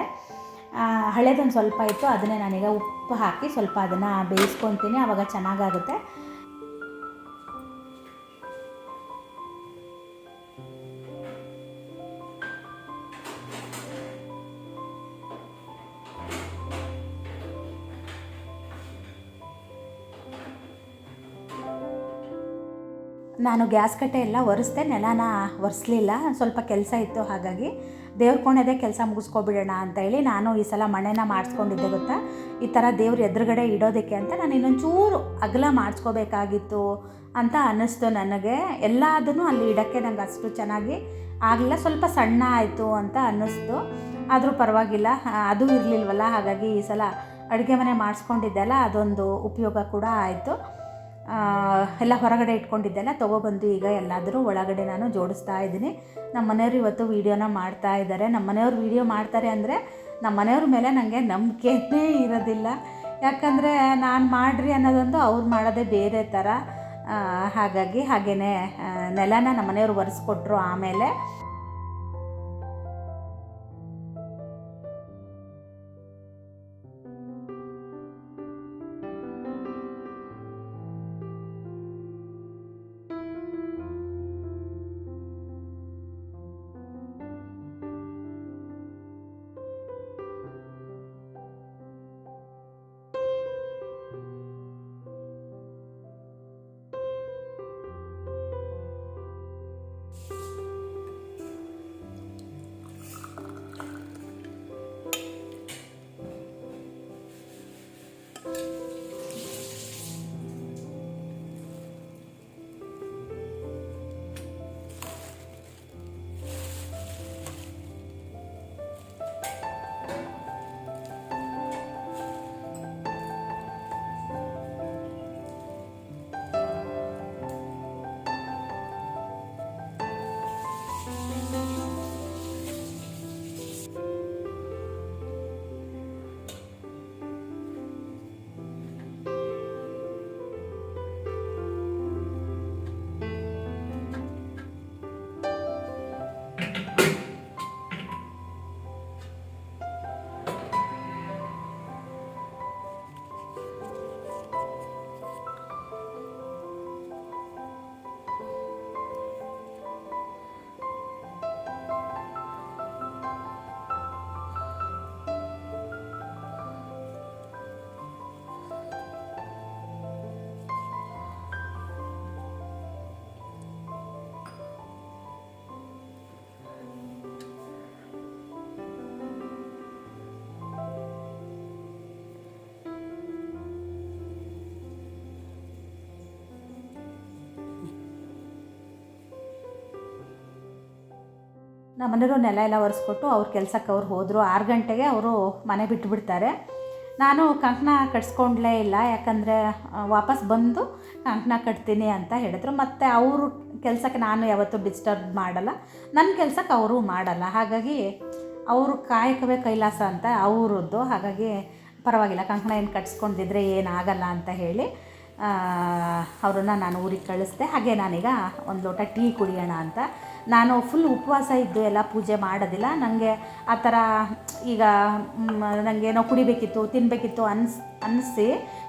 ಹಳೇದೊಂದು ಸ್ವಲ್ಪ ಇತ್ತು, ಅದನ್ನೇ ನನಗೆ ಉಪ್ಪು ಹಾಕಿ ಸ್ವಲ್ಪ ಅದನ್ನು ಬೇಯಿಸ್ಕೊತೀನಿ. ಆವಾಗ ಚೆನ್ನಾಗಾಗುತ್ತೆ. ನಾನು ಗ್ಯಾಸ್ ಕಟ್ಟೆ ಎಲ್ಲ ಒರೆಸ್ದೆ, ನೆಲನ ಒರೆಸ್ಲಿಲ್ಲ, ಸ್ವಲ್ಪ ಕೆಲಸ ಇತ್ತು ಹಾಗಾಗಿ. ದೇವ್ರ ಕೋಣೆದೇ ಕೆಲಸ ಮುಗಿಸ್ಕೊಬಿಡೋಣ ಅಂತ ಹೇಳಿ ನಾನು ಈ ಸಲ ಮಣೆನ ಮಾಡಿಸ್ಕೊಂಡಿದ್ದೆ ಗೊತ್ತಾ? ಈ ಥರ ದೇವ್ರ ಎದುರುಗಡೆ ಇಡೋದಕ್ಕೆ ಅಂತ ನಾನು ಇನ್ನೊಂಚೂರು ಅಗಲ ಮಾಡಿಸ್ಕೋಬೇಕಾಗಿತ್ತು ಅಂತ ಅನ್ನಿಸ್ತು ನನಗೆ. ಎಲ್ಲದನ್ನು ಅಲ್ಲಿ ಇಡೋಕ್ಕೆ ನಂಗೆ ಅಷ್ಟು ಚೆನ್ನಾಗಿ ಆಗಲಿಲ್ಲ. ಸ್ವಲ್ಪ ಸಣ್ಣ ಆಯಿತು ಅಂತ ಅನ್ನಿಸ್ತು. ಆದರೂ ಪರವಾಗಿಲ್ಲ. ಅದು ಇರಲಿಲ್ವಲ್ಲ, ಹಾಗಾಗಿ ಈ ಸಲ ಅಡುಗೆ ಮನೆ ಮಾಡಿಸ್ಕೊಂಡಿದ್ದೆಲ್ಲ ಅದೊಂದು ಉಪಯೋಗ ಕೂಡ ಆಯಿತು. ಎಲ್ಲ ಹೊರಗಡೆ ಇಟ್ಕೊಂಡಿದ್ದೆಲ್ಲ ತೊಗೊಬಂದು ಈಗ ಎಲ್ಲಾದರೂ ಒಳಗಡೆ ನಾನು ಜೋಡಿಸ್ತಾ ಇದ್ದೀನಿ. ನಮ್ಮ ಮನೆಯವರು ಇವತ್ತು ವೀಡಿಯೋನ ಮಾಡ್ತಾ ಇದ್ದಾರೆ. ನಮ್ಮ ಮನೆಯವ್ರು ವೀಡಿಯೋ ಮಾಡ್ತಾರೆ ಅಂದರೆ ನಮ್ಮ ಮನೆಯವ್ರ ಮೇಲೆ ನನಗೆ ನಂಬಿಕೆನೇ ಇರೋದಿಲ್ಲ. ಯಾಕಂದರೆ ನಾನು ಮಾಡ್ರಿ ಅನ್ನೋದೊಂದು ಅವ್ರು ಮಾಡೋದೇ ಬೇರೆ ಥರ. ಹಾಗಾಗಿ ಹಾಗೆಯೇ ನೆಲನ ನಮ್ಮ ಮನೆಯವ್ರು ಒರೆಸ್ಕೊಟ್ರು ಆಮೇಲೆ. ನಮ್ಮ ಮನೆಯವರು ನೆಲ ಎಲ್ಲ ಒರೆಸ್ಕೊಟ್ಟು ಅವ್ರ ಕೆಲಸಕ್ಕೆ ಅವ್ರು ಹೋದರು. ಆರು ಗಂಟೆಗೆ ಅವರು ಮನೆ ಬಿಟ್ಟುಬಿಡ್ತಾರೆ ನಾನು ಕಂಕಣ ಕಟ್ಸ್ಕೊಂಡ್ಲೇ ಇಲ್ಲ. ಯಾಕಂದರೆ ವಾಪಸ್ ಬಂದು ಕಂಕಣ ಕಟ್ತೀನಿ ಅಂತ ಹೇಳಿದ್ರು. ಮತ್ತು ಅವರು ಕೆಲಸಕ್ಕೆ ನಾನು ಯಾವತ್ತೂ ಡಿಸ್ಟರ್ಬ್ ಮಾಡಲ್ಲ. ನನ್ನ ಕೆಲಸಕ್ಕೆ ಅವರು ಮಾಡಲ್ಲ. ಹಾಗಾಗಿ ಅವರು ಕಾಯಕವೇ ಕೈಲಾಸ ಅಂತ ಅವರದ್ದು. ಹಾಗಾಗಿ ಪರವಾಗಿಲ್ಲ. ಕಂಕಣ ಏನು ಕಟ್ಸ್ಕೊಂಡಿದ್ರೆ ಏನಾಗಲ್ಲ ಅಂತ ಹೇಳಿ ಅವರನ್ನು ನಾನು ಊರಿಗೆ ಕಳಿಸ್ದೆ. ಹಾಗೆ ನಾನೀಗ ಒಂದು ಲೋಟ ಟೀ ಕುಡಿಯೋಣ ಅಂತ ನಾನು ಫುಲ್ ಉಪವಾಸ ಇದ್ದು ಎಲ್ಲ ಪೂಜೆ ಮಾಡೋದಿಲ್ಲ. ನನಗೆ ಆ ಥರ ಈಗ ನನಗೇನೋ ಕುಡಿಬೇಕಿತ್ತು ತಿನ್ನಬೇಕಿತ್ತು ಅನ್ಸ್ ಅನ್ನಿಸಿ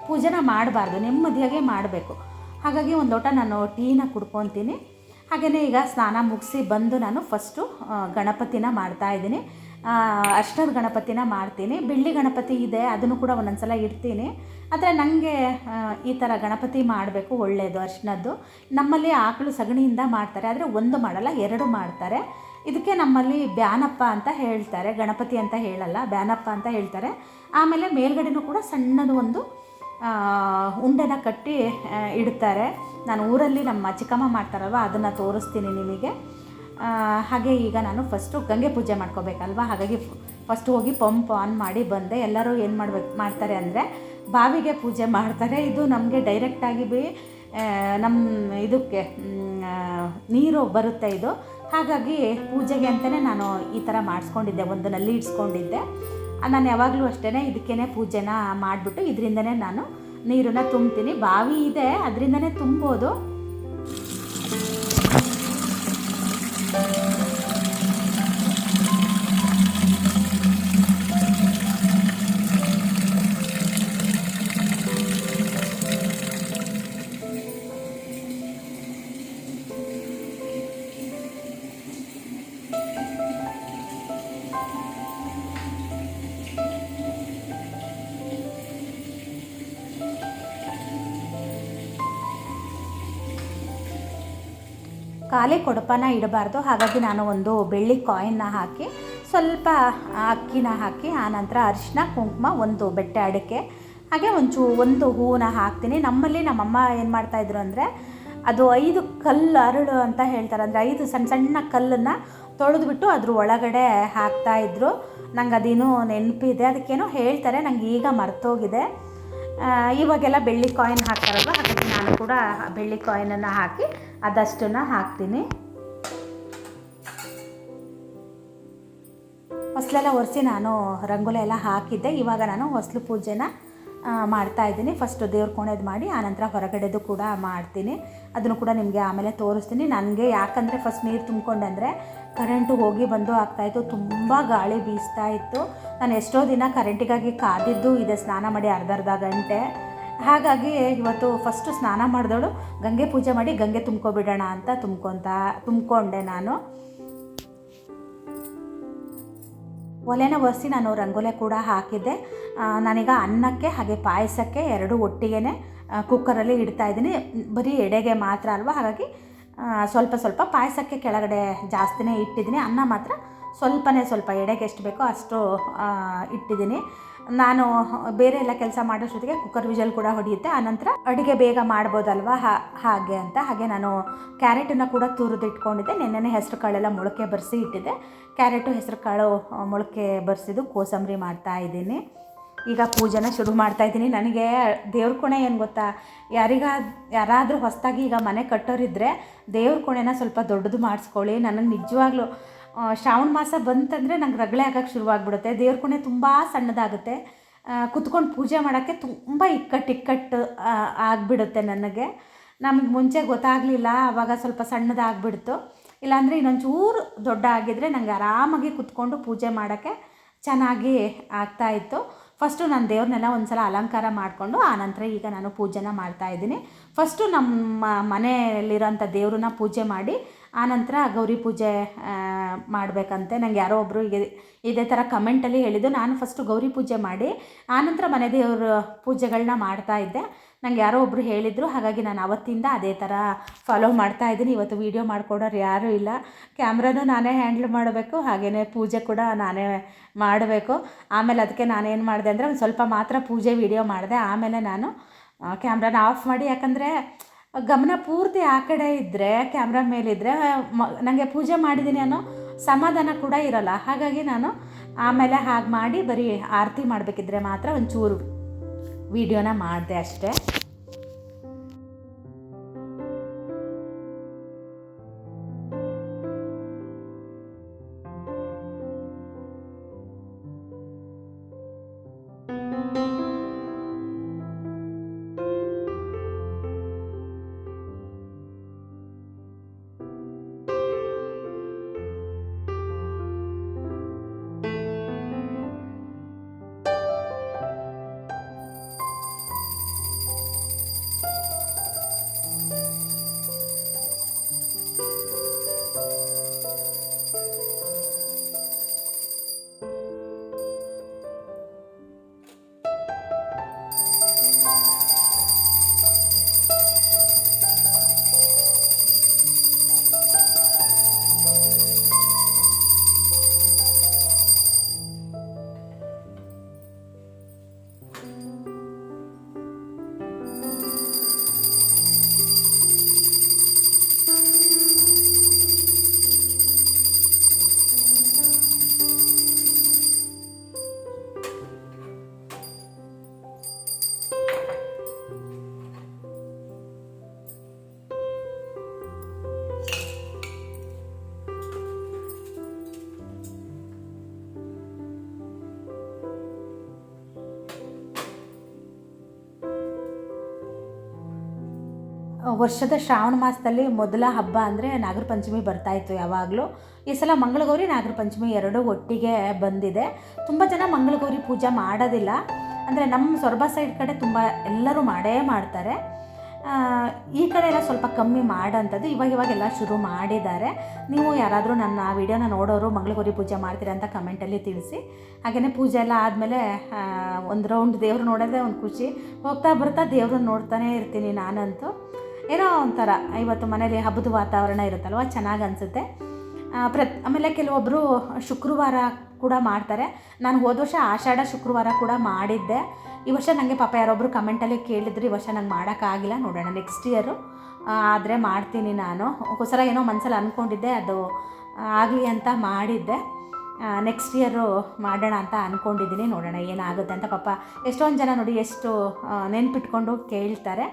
ಪೂಜೆನ ಮಾಡಬಾರ್ದು. ನೆಮ್ಮದಿಯಾಗೆ ಮಾಡಬೇಕು. ಹಾಗಾಗಿ ಒಂದು ಲೋಟ ನಾನು ಟೀನ ಕುಡ್ಕೊತೀನಿ. ಹಾಗೆಯೇ ಈಗ ಸ್ನಾನ ಮುಗಿಸಿ ಬಂದು ನಾನು ಫಸ್ಟು ಗಣಪತಿನ ಮಾಡ್ತಾಯಿದ್ದೀನಿ ಅಷ್ಟದ ಗಣಪತಿನ ಮಾಡ್ತೀನಿ. ಬೆಳ್ಳಿ ಗಣಪತಿ ಇದೆ, ಅದನ್ನು ಕೂಡ ಒಂದೊಂದು ಸಲ ಇಡ್ತೀನಿ. ಆದರೆ ನನಗೆ ಈ ಥರ ಗಣಪತಿ ಮಾಡಬೇಕು ಒಳ್ಳೆಯದು ಅರ್ಶಿನದ್ದು. ನಮ್ಮಲ್ಲಿ ಆಕಳು ಸಗಣಿಯಿಂದ ಮಾಡ್ತಾರೆ, ಆದರೆ ಒಂದು ಮಾಡಲ್ಲ, ಎರಡು ಮಾಡ್ತಾರೆ. ಇದಕ್ಕೆ ನಮ್ಮಲ್ಲಿ ಬ್ಯಾನಪ್ಪ ಅಂತ ಹೇಳ್ತಾರೆ, ಗಣಪತಿ ಅಂತ ಹೇಳಲ್ಲ, ಬ್ಯಾನಪ್ಪ ಅಂತ ಹೇಳ್ತಾರೆ. ಆಮೇಲೆ ಮೇಲ್ಗಡೆನೂ ಕೂಡ ಸಣ್ಣದು ಒಂದು ಉಂಡೆನ ಕಟ್ಟಿ ಇಡ್ತಾರೆ. ನಾನು ಊರಲ್ಲಿ ನಮ್ಮ ಚಿಕ್ಕಮ್ಮ ಮಾಡ್ತಾರಲ್ವ, ಅದನ್ನು ತೋರಿಸ್ತೀನಿ ನಿಮಗೆ. ಹಾಗೆ ಈಗ ನಾನು ಫಸ್ಟು ಗಂಗೆ ಪೂಜೆ ಮಾಡ್ಕೋಬೇಕಲ್ವ? ಹಾಗಾಗಿ ಫಸ್ಟ್ ಹೋಗಿ ಪಂಪ್ ಆನ್ ಮಾಡಿ ಬಂದೆ. ಎಲ್ಲರೂ ಏನು ಮಾಡ್ಬೇಕು ಮಾಡ್ತಾರೆ ಅಂದರೆ ಬಾವಿಗೆ ಪೂಜೆ ಮಾಡ್ತಾರೆ. ಇದು ನಮಗೆ ಡೈರೆಕ್ಟಾಗಿ ಬಿ ನಮ್ಮ ಇದಕ್ಕೆ ನೀರು ಬರುತ್ತೆ ಇದು. ಹಾಗಾಗಿ ಪೂಜೆಗೆ ಅಂತಲೇ ನಾನು ಈ ಥರ ಮಾಡಿಸ್ಕೊಂಡಿದ್ದೆ. ಒಂದು ನಲ್ಲಿ ಇಡ್ಸ್ಕೊಂಡಿದ್ದೆ. ನಾನು ಯಾವಾಗಲೂ ಅಷ್ಟೇ ಇದಕ್ಕೇ ಪೂಜೆನ ಮಾಡಿಬಿಟ್ಟು ಇದರಿಂದನೇ ನಾನು ನೀರನ್ನು ತುಂಬ್ತೀನಿ. ಬಾವಿ ಇದೆ, ಅದರಿಂದನೇ ತುಂಬೋದು. ಖಾಲಿ ಕೊಡಪನ ಇಡಬಾರ್ದು. ಹಾಗಾಗಿ ನಾನು ಒಂದು ಬೆಳ್ಳಿ ಕಾಯಿನ್ನ ಹಾಕಿ, ಸ್ವಲ್ಪ ಅಕ್ಕಿನ ಹಾಕಿ ಆನಂತರ ಅರಿಶಿನ, ಕುಂಕುಮ, ಒಂದು ಬೆಟ್ಟೆ ಅಡಿಕೆ, ಹಾಗೆ ಒಂಚೂ, ಒಂದು ಹೂವನ್ನ ಹಾಕ್ತೀನಿ. ನಮ್ಮಲ್ಲಿ ನಮ್ಮಮ್ಮ ಏನು ಮಾಡ್ತಾಯಿದ್ರು ಅಂದರೆ, ಅದು ಐದು ಕಲ್ಲು ಅರಳು ಅಂತ ಹೇಳ್ತಾರೆ. ಅಂದರೆ ಐದು ಸಣ್ಣ ಸಣ್ಣ ಕಲ್ಲನ್ನು ತೊಳೆದ್ಬಿಟ್ಟು ಅದ್ರ ಒಳಗಡೆ ಹಾಕ್ತಾಯಿದ್ರು ನಂಗೆ ಅದೇನೋ ನೆನಪಿದೆ. ಅದಕ್ಕೇನೋ ಹೇಳ್ತಾರೆ, ನಂಗೆ ಈಗ ಮರ್ತೋಗಿದೆ. ಇವಾಗೆಲ್ಲ ಬೆಳ್ಳಿ ಕಾಯಿನ್ ಹಾಕ್ತಾರಲ್ವ? ಹಾಗಾಗಿ ನಾನು ಕೂಡ ಬೆಳ್ಳಿ ಕಾಯಿನನ್ನು ಹಾಕಿ ಅದಷ್ಟನ್ನು ಹಾಕ್ತೀನಿ. ಹೊಸಲೆಲ್ಲ ಒರೆಸಿ ನಾನು ರಂಗೋಲಿ ಎಲ್ಲ ಹಾಕಿದ್ದೆ. ಇವಾಗ ನಾನು ಹೊಸಲು ಪೂಜೆನ ಮಾಡ್ತಾ ಇದ್ದೀನಿ. ಫಸ್ಟ್ ದೇವ್ರ ಕೋಣೆದು ಮಾಡಿ ಆನಂತರ ಹೊರಗಡೆದು ಕೂಡ ಮಾಡ್ತೀನಿ. ಅದನ್ನು ಕೂಡ ನಿಮಗೆ ಆಮೇಲೆ ತೋರಿಸ್ತೀನಿ. ನನಗೆ ಯಾಕಂದರೆ ಫಸ್ಟ್ ನೀರು ತುಂಬಿಕೊಂಡೆ ಅಂದರೆ ಕರೆಂಟು ಹೋಗಿ ಬಂದು ಆಗ್ತಾಯಿತ್ತು ತುಂಬ ಗಾಳಿ ಬೀಸ್ತಾ ಇತ್ತು. ನಾನು ಎಷ್ಟೋ ದಿನ ಕರೆಂಟಿಗಾಗಿ ಕಾದಿದ್ದು, ಇದೆ ಸ್ನಾನ ಮಾಡಿ ಅರ್ಧ ಅರ್ಧ ಗಂಟೆ. ಹಾಗಾಗಿ ಇವತ್ತು ಫಸ್ಟು ಸ್ನಾನ ಮಾಡಿದವಳು, ಗಂಗೆ ಪೂಜೆ ಮಾಡಿ ಗಂಗೆ ತುಂಬ್ಕೊಬಿಡೋಣ ಅಂತ ತುಂಬ್ಕೊತ, ತುಂಬ್ಕೊಂಡೆ ನಾನು. ಒಲೆನ ಒರೆಸಿ ನಾನು ರಂಗೋಲೆ ಕೂಡ ಹಾಕಿದ್ದೆ. ನಾನೀಗ ಅನ್ನಕ್ಕೆ ಹಾಗೆ ಪಾಯಸಕ್ಕೆ ಎರಡು ಒಟ್ಟಿಗೆ ಕುಕ್ಕರಲ್ಲಿ ಇಡ್ತಾ ಇದ್ದೀನಿ. ಬರೀ ಎಡೆಗೆ ಮಾತ್ರ ಅಲ್ವಾ? ಹಾಗಾಗಿ ಸ್ವಲ್ಪ ಸ್ವಲ್ಪ ಪಾಯಸಕ್ಕೆ ಕೆಳಗಡೆ ಜಾಸ್ತಿನೇ ಇಟ್ಟಿದ್ದೀನಿ. ಅನ್ನ ಮಾತ್ರ ಸ್ವಲ್ಪನೇ ಸ್ವಲ್ಪ ಎಡೆಗೆ ಎಷ್ಟು ಬೇಕೋ ಅಷ್ಟು ಇಟ್ಟಿದ್ದೀನಿ. ನಾನು ಬೇರೆ ಎಲ್ಲ ಕೆಲಸ ಮಾಡೋಷ್ಟೊತ್ತಿಗೆ ಕುಕ್ಕರ್ ವಿಜಲ್ ಕೂಡ ಹೊಡೆಯುತ್ತೆ. ಆನಂತರ ಅಡುಗೆ ಬೇಗ ಮಾಡ್ಬೋದಲ್ವ? ಹಾಗೆ ಅಂತ. ಹಾಗೆ ನಾನು ಕ್ಯಾರೆಟನ್ನು ಕೂಡ ತುರಿದಿಟ್ಕೊಂಡಿದ್ದೆ. ಇಟ್ಕೊಂಡಿದ್ದೆ ನೆನ್ನೆನೇ ಹೆಸರು ಕಾಳೆಲ್ಲ ಮೊಳಕೆ ಬರೆಸಿ ಇಟ್ಟಿದ್ದೆ. ಕ್ಯಾರೆಟು ಹೆಸರು ಕಾಳು ಮೊಳಕೆ ಬರೆಸಿದ್ದು ಕೋಸಂಬರಿ ಮಾಡ್ತಾ ಇದ್ದೀನಿ. ಈಗ ಪೂಜೆನ ಶುರು ಮಾಡ್ತಾ ಇದ್ದೀನಿ. ನನಗೆ ದೇವ್ರ ಕೋಣೆ ಏನು ಗೊತ್ತಾ? ಯಾರಿಗ, ಯಾರಾದರೂ ಹೊಸದಾಗಿ ಈಗ ಮನೆ ಕಟ್ಟೋರಿದ್ದರೆ ದೇವ್ರ ಕೋಣೆನ ಸ್ವಲ್ಪ ದೊಡ್ಡದು ಮಾಡಿಸ್ಕೊಳ್ಳಿ. ನನಗೆ ನಿಜವಾಗ್ಲೂ ಶ್ರಾವಣ ಮಾಸ ಬಂತಂದರೆ ನಂಗೆ ರಗಳೆ ಆಗೋಕ್ಕೆ ಶುರುವಾಗ್ಬಿಡುತ್ತೆ. ದೇವ್ರ ಕೊನೆ ತುಂಬ ಸಣ್ಣದಾಗುತ್ತೆ. ಕುತ್ಕೊಂಡು ಪೂಜೆ ಮಾಡೋಕ್ಕೆ ತುಂಬ ಇಕ್ಕಟ್ಟು ಇಕ್ಕಟ್ಟು ಆಗಿಬಿಡುತ್ತೆ ನನಗೆ. ನಮಗೆ ಮುಂಚೆ ಗೊತ್ತಾಗಲಿಲ್ಲ ಆವಾಗ ಸ್ವಲ್ಪ ಸಣ್ಣದಾಗ್ಬಿಡ್ತು. ಇಲ್ಲಾಂದರೆ ಇನ್ನೊಂಚೂರು ದೊಡ್ಡ ಆಗಿದ್ದರೆ ನನಗೆ ಆರಾಮಾಗಿ ಕುತ್ಕೊಂಡು ಪೂಜೆ ಮಾಡೋಕ್ಕೆ ಚೆನ್ನಾಗಿ ಆಗ್ತಾಯಿತ್ತು ಫಸ್ಟು ನಾನು ದೇವ್ರನ್ನೆಲ್ಲ ಒಂದು ಸಲ ಅಲಂಕಾರ ಮಾಡಿಕೊಂಡು ಆನಂತರ ಈಗ ನಾನು ಪೂಜೆನ ಮಾಡ್ತಾಯಿದ್ದೀನಿ ಫಸ್ಟು ನಮ್ಮ ಮನೆಯಲ್ಲಿರೋಂಥ ದೇವ್ರನ್ನ ಪೂಜೆ ಮಾಡಿ ಆನಂತರ ಗೌರಿ ಪೂಜೆ ಮಾಡಬೇಕಂತೆ. ನಂಗೆ ಯಾರೋ ಒಬ್ಬರು ಇದೇ ಥರ ಕಮೆಂಟಲ್ಲಿ ಹೇಳಿದ್ದು ನಾನು ಫಸ್ಟು ಗೌರಿ ಪೂಜೆ ಮಾಡಿ ಆನಂತರ ಮನೆ ದೇವ್ರ ಪೂಜೆಗಳನ್ನ ಮಾಡ್ತಾಯಿದ್ದೆ ನಂಗೆ ಯಾರೋ ಒಬ್ಬರು ಹೇಳಿದರು, ಹಾಗಾಗಿ ನಾನು ಅವತ್ತಿಂದ ಅದೇ ಥರ ಫಾಲೋ ಮಾಡ್ತಾ ಇದ್ದೀನಿ. ಇವತ್ತು ವೀಡಿಯೋ ಮಾಡಿಕೊಡೋರು ಯಾರೂ ಇಲ್ಲ. ಕ್ಯಾಮ್ರಾನು ನಾನೇ ಹ್ಯಾಂಡ್ಲ್ ಮಾಡಬೇಕು ಹಾಗೆಯೇ ಪೂಜೆ ಕೂಡ ನಾನೇ ಮಾಡಬೇಕು. ಆಮೇಲೆ ಅದಕ್ಕೆ ನಾನೇನು ಮಾಡಿದೆ ಅಂದರೆ ಒಂದು ಸ್ವಲ್ಪ ಮಾತ್ರ ಪೂಜೆ ವೀಡಿಯೋ ಮಾಡಿದೆ. ಆಮೇಲೆ ನಾನು ಕ್ಯಾಮ್ರಾನ ಆಫ್ ಮಾಡಿ. ಯಾಕಂದರೆ ಗಮನ ಪೂರ್ತಿ ಆ ಕಡೆ ಇದ್ದರೆ ಕ್ಯಾಮ್ರಾ ಮೇಲಿದ್ದರೆ ಮ ನನಗೆ ಪೂಜೆ ಮಾಡಿದ್ದೀನಿ ಅನ್ನೋ ಸಮಾಧಾನ ಕೂಡ ಇರೋಲ್ಲ. ಹಾಗಾಗಿ ನಾನು ಆಮೇಲೆ ಹಾಗೆ ಮಾಡಿ ಬರೀ ಆರತಿ ಮಾಡಬೇಕಿದ್ರೆ ಮಾತ್ರ ಒಂಚೂರು ವಿಡಿಯೋನ ಮಾಡಿದೆ ಅಷ್ಟೇ. ವರ್ಷದ ಶ್ರಾವಣ ಮಾಸದಲ್ಲಿ ಮೊದಲ ಹಬ್ಬ ಅಂದರೆ ನಾಗರ ಪಂಚಮಿ ಬರ್ತಾಯಿತ್ತು ಯಾವಾಗಲೂ. ಈ ಸಲ ಮಂಗಳಗೌರಿ ನಾಗರ ಪಂಚಮಿ ಎರಡೂ ಒಟ್ಟಿಗೆ ಬಂದಿದೆ. ತುಂಬ ಜನ ಮಂಗಳಗೌರಿ ಪೂಜೆ ಮಾಡೋದಿಲ್ಲ. ಅಂದರೆ ನಮ್ಮ ಸೊರಬ ಸೈಡ್ ಕಡೆ ತುಂಬ ಎಲ್ಲರೂ ಮಾಡೇ ಮಾಡ್ತಾರೆ. ಈ ಕಡೆ ಎಲ್ಲ ಸ್ವಲ್ಪ ಕಮ್ಮಿ ಮಾಡೋಂಥದ್ದು. ಇವಾಗ ಇವಾಗೆಲ್ಲ ಶುರು ಮಾಡಿದ್ದಾರೆ. ನೀವು ಯಾರಾದರೂ ನನ್ನ ವಿಡಿಯೋನ ನೋಡೋರು ಮಂಗಳಗೌರಿ ಪೂಜೆ ಮಾಡ್ತೀರಾ ಅಂತ ಕಮೆಂಟಲ್ಲಿ ತಿಳಿಸಿ. ಹಾಗೆಯೇ ಪೂಜೆ ಎಲ್ಲ ಆದಮೇಲೆ ಒಂದು ರೌಂಡ್ ದೇವ್ರು ನೋಡೋದೇ ಒಂದು ಖುಷಿ. ಹೋಗ್ತಾ ಬರ್ತಾ ದೇವ್ರನ್ನ ನೋಡ್ತಾನೆ ಇರ್ತೀನಿ ನಾನಂತೂ. ಏನೋ ಒಂಥರ ಇವತ್ತು ಮನೇಲಿ ಹಬ್ಬದ ವಾತಾವರಣ ಇರುತ್ತಲ್ವ? ಚೆನ್ನಾಗಿ ಅನಿಸುತ್ತೆ. ಪ್ರತ್, ಆಮೇಲೆ ಕೆಲವೊಬ್ಬರು ಶುಕ್ರವಾರ ಕೂಡ ಮಾಡ್ತಾರೆ. ನಾನು ಹೋದ ವರ್ಷ ಆಷಾಢ ಶುಕ್ರವಾರ ಕೂಡ ಮಾಡಿದ್ದೆ. ಈ ವರ್ಷ ನನಗೆ ಪಾಪ ಯಾರೊಬ್ಬರು ಕಮೆಂಟಲ್ಲಿ ಕೇಳಿದ್ರು, ಈ ವರ್ಷ ನಂಗೆ ಮಾಡೋಕ್ಕಾಗಿಲ್ಲ ನೋಡೋಣ ನೆಕ್ಸ್ಟ್ ಇಯರು ಆದರೆ ಮಾಡ್ತೀನಿ ನಾನು. ಹೊಸರ ಏನೋ ಮನಸ್ಸಲ್ಲಿ ಅಂದ್ಕೊಂಡಿದ್ದೆ ಅದು ಆಗಲಿ ಅಂತ ಮಾಡಿದ್ದೆ. ನೆಕ್ಸ್ಟ್ ಇಯರು ಮಾಡೋಣ ಅಂತ ಅಂದ್ಕೊಂಡಿದ್ದೀನಿ ನೋಡೋಣ ಏನಾಗುತ್ತೆ ಅಂತ ಪಾಪ ಎಷ್ಟೊಂದು ಜನ ನೋಡಿ ಎಷ್ಟು ನೆನ್ಪಿಟ್ಕೊಂಡು ಕೇಳ್ತಾರೆ.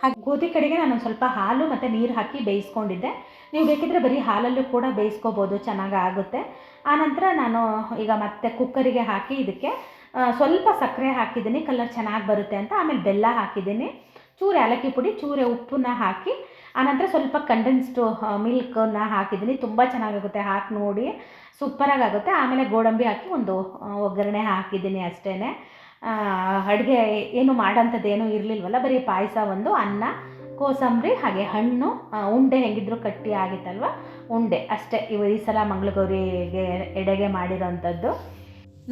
ಹಾಗೆ ಗೋಧಿ ಕಡೆಗೆ ನಾನು ಸ್ವಲ್ಪ ಹಾಲು ಮತ್ತು ನೀರು ಹಾಕಿ ಬೇಯಿಸ್ಕೊಂಡಿದ್ದೆ. ನೀವು ಬೇಕಿದ್ರೆ ಬರೀ ಹಾಲಲ್ಲೂ ಕೂಡ ಬೇಯಿಸ್ಕೋಬೋದು, ಚೆನ್ನಾಗಿ ಆಗುತ್ತೆ. ಆನಂತರ ನಾನು ಈಗ ಮತ್ತೆ ಕುಕ್ಕರಿಗೆ ಹಾಕಿ ಇದಕ್ಕೆ ಸ್ವಲ್ಪ ಸಕ್ಕರೆ ಹಾಕಿದ್ದೀನಿ, ಕಲರ್ ಚೆನ್ನಾಗಿ ಬರುತ್ತೆ ಅಂತ. ಆಮೇಲೆ ಬೆಲ್ಲ ಹಾಕಿದ್ದೀನಿ, ಚೂರು ಏಲಕ್ಕಿ ಪುಡಿ, ಚೂರೆ ಉಪ್ಪನ್ನ ಹಾಕಿ ಆನಂತರ ಸ್ವಲ್ಪ ಕಂಡೆನ್ಸ್ಡ್ ಮಿಲ್ಕನ್ನ ಹಾಕಿದ್ದೀನಿ. ತುಂಬ ಚೆನ್ನಾಗಾಗುತ್ತೆ, ಹಾಕಿ ನೋಡಿ ಸೂಪರಾಗಿ ಆಗುತ್ತೆ. ಆಮೇಲೆ ಗೋಡಂಬಿ ಹಾಕಿ ಒಂದು ಒಗ್ಗರಣೆ ಹಾಕಿದ್ದೀನಿ ಅಷ್ಟೇ ಅಡುಗೆ ಏನು ಮಾಡೋಂಥದ್ದು ಏನೂ ಇರಲಿಲ್ವಲ್ಲ, ಬರೀ ಪಾಯಸ ಒಂದು, ಅನ್ನ, ಕೋಸಂಬರಿ, ಹಾಗೆ ಹಣ್ಣು ಉಂಡೆ ಹೆಂಗಿದ್ರು ಕಟ್ಟಿ ಆಗಿತ್ತಲ್ವ? ಉಂಡೆ ಅಷ್ಟೇ. ಇವ ಈ ಸಲ ಮಂಗಳಗೌರಿಗೆ ಎಡೆಗೆ ಮಾಡಿರೋಂಥದ್ದು.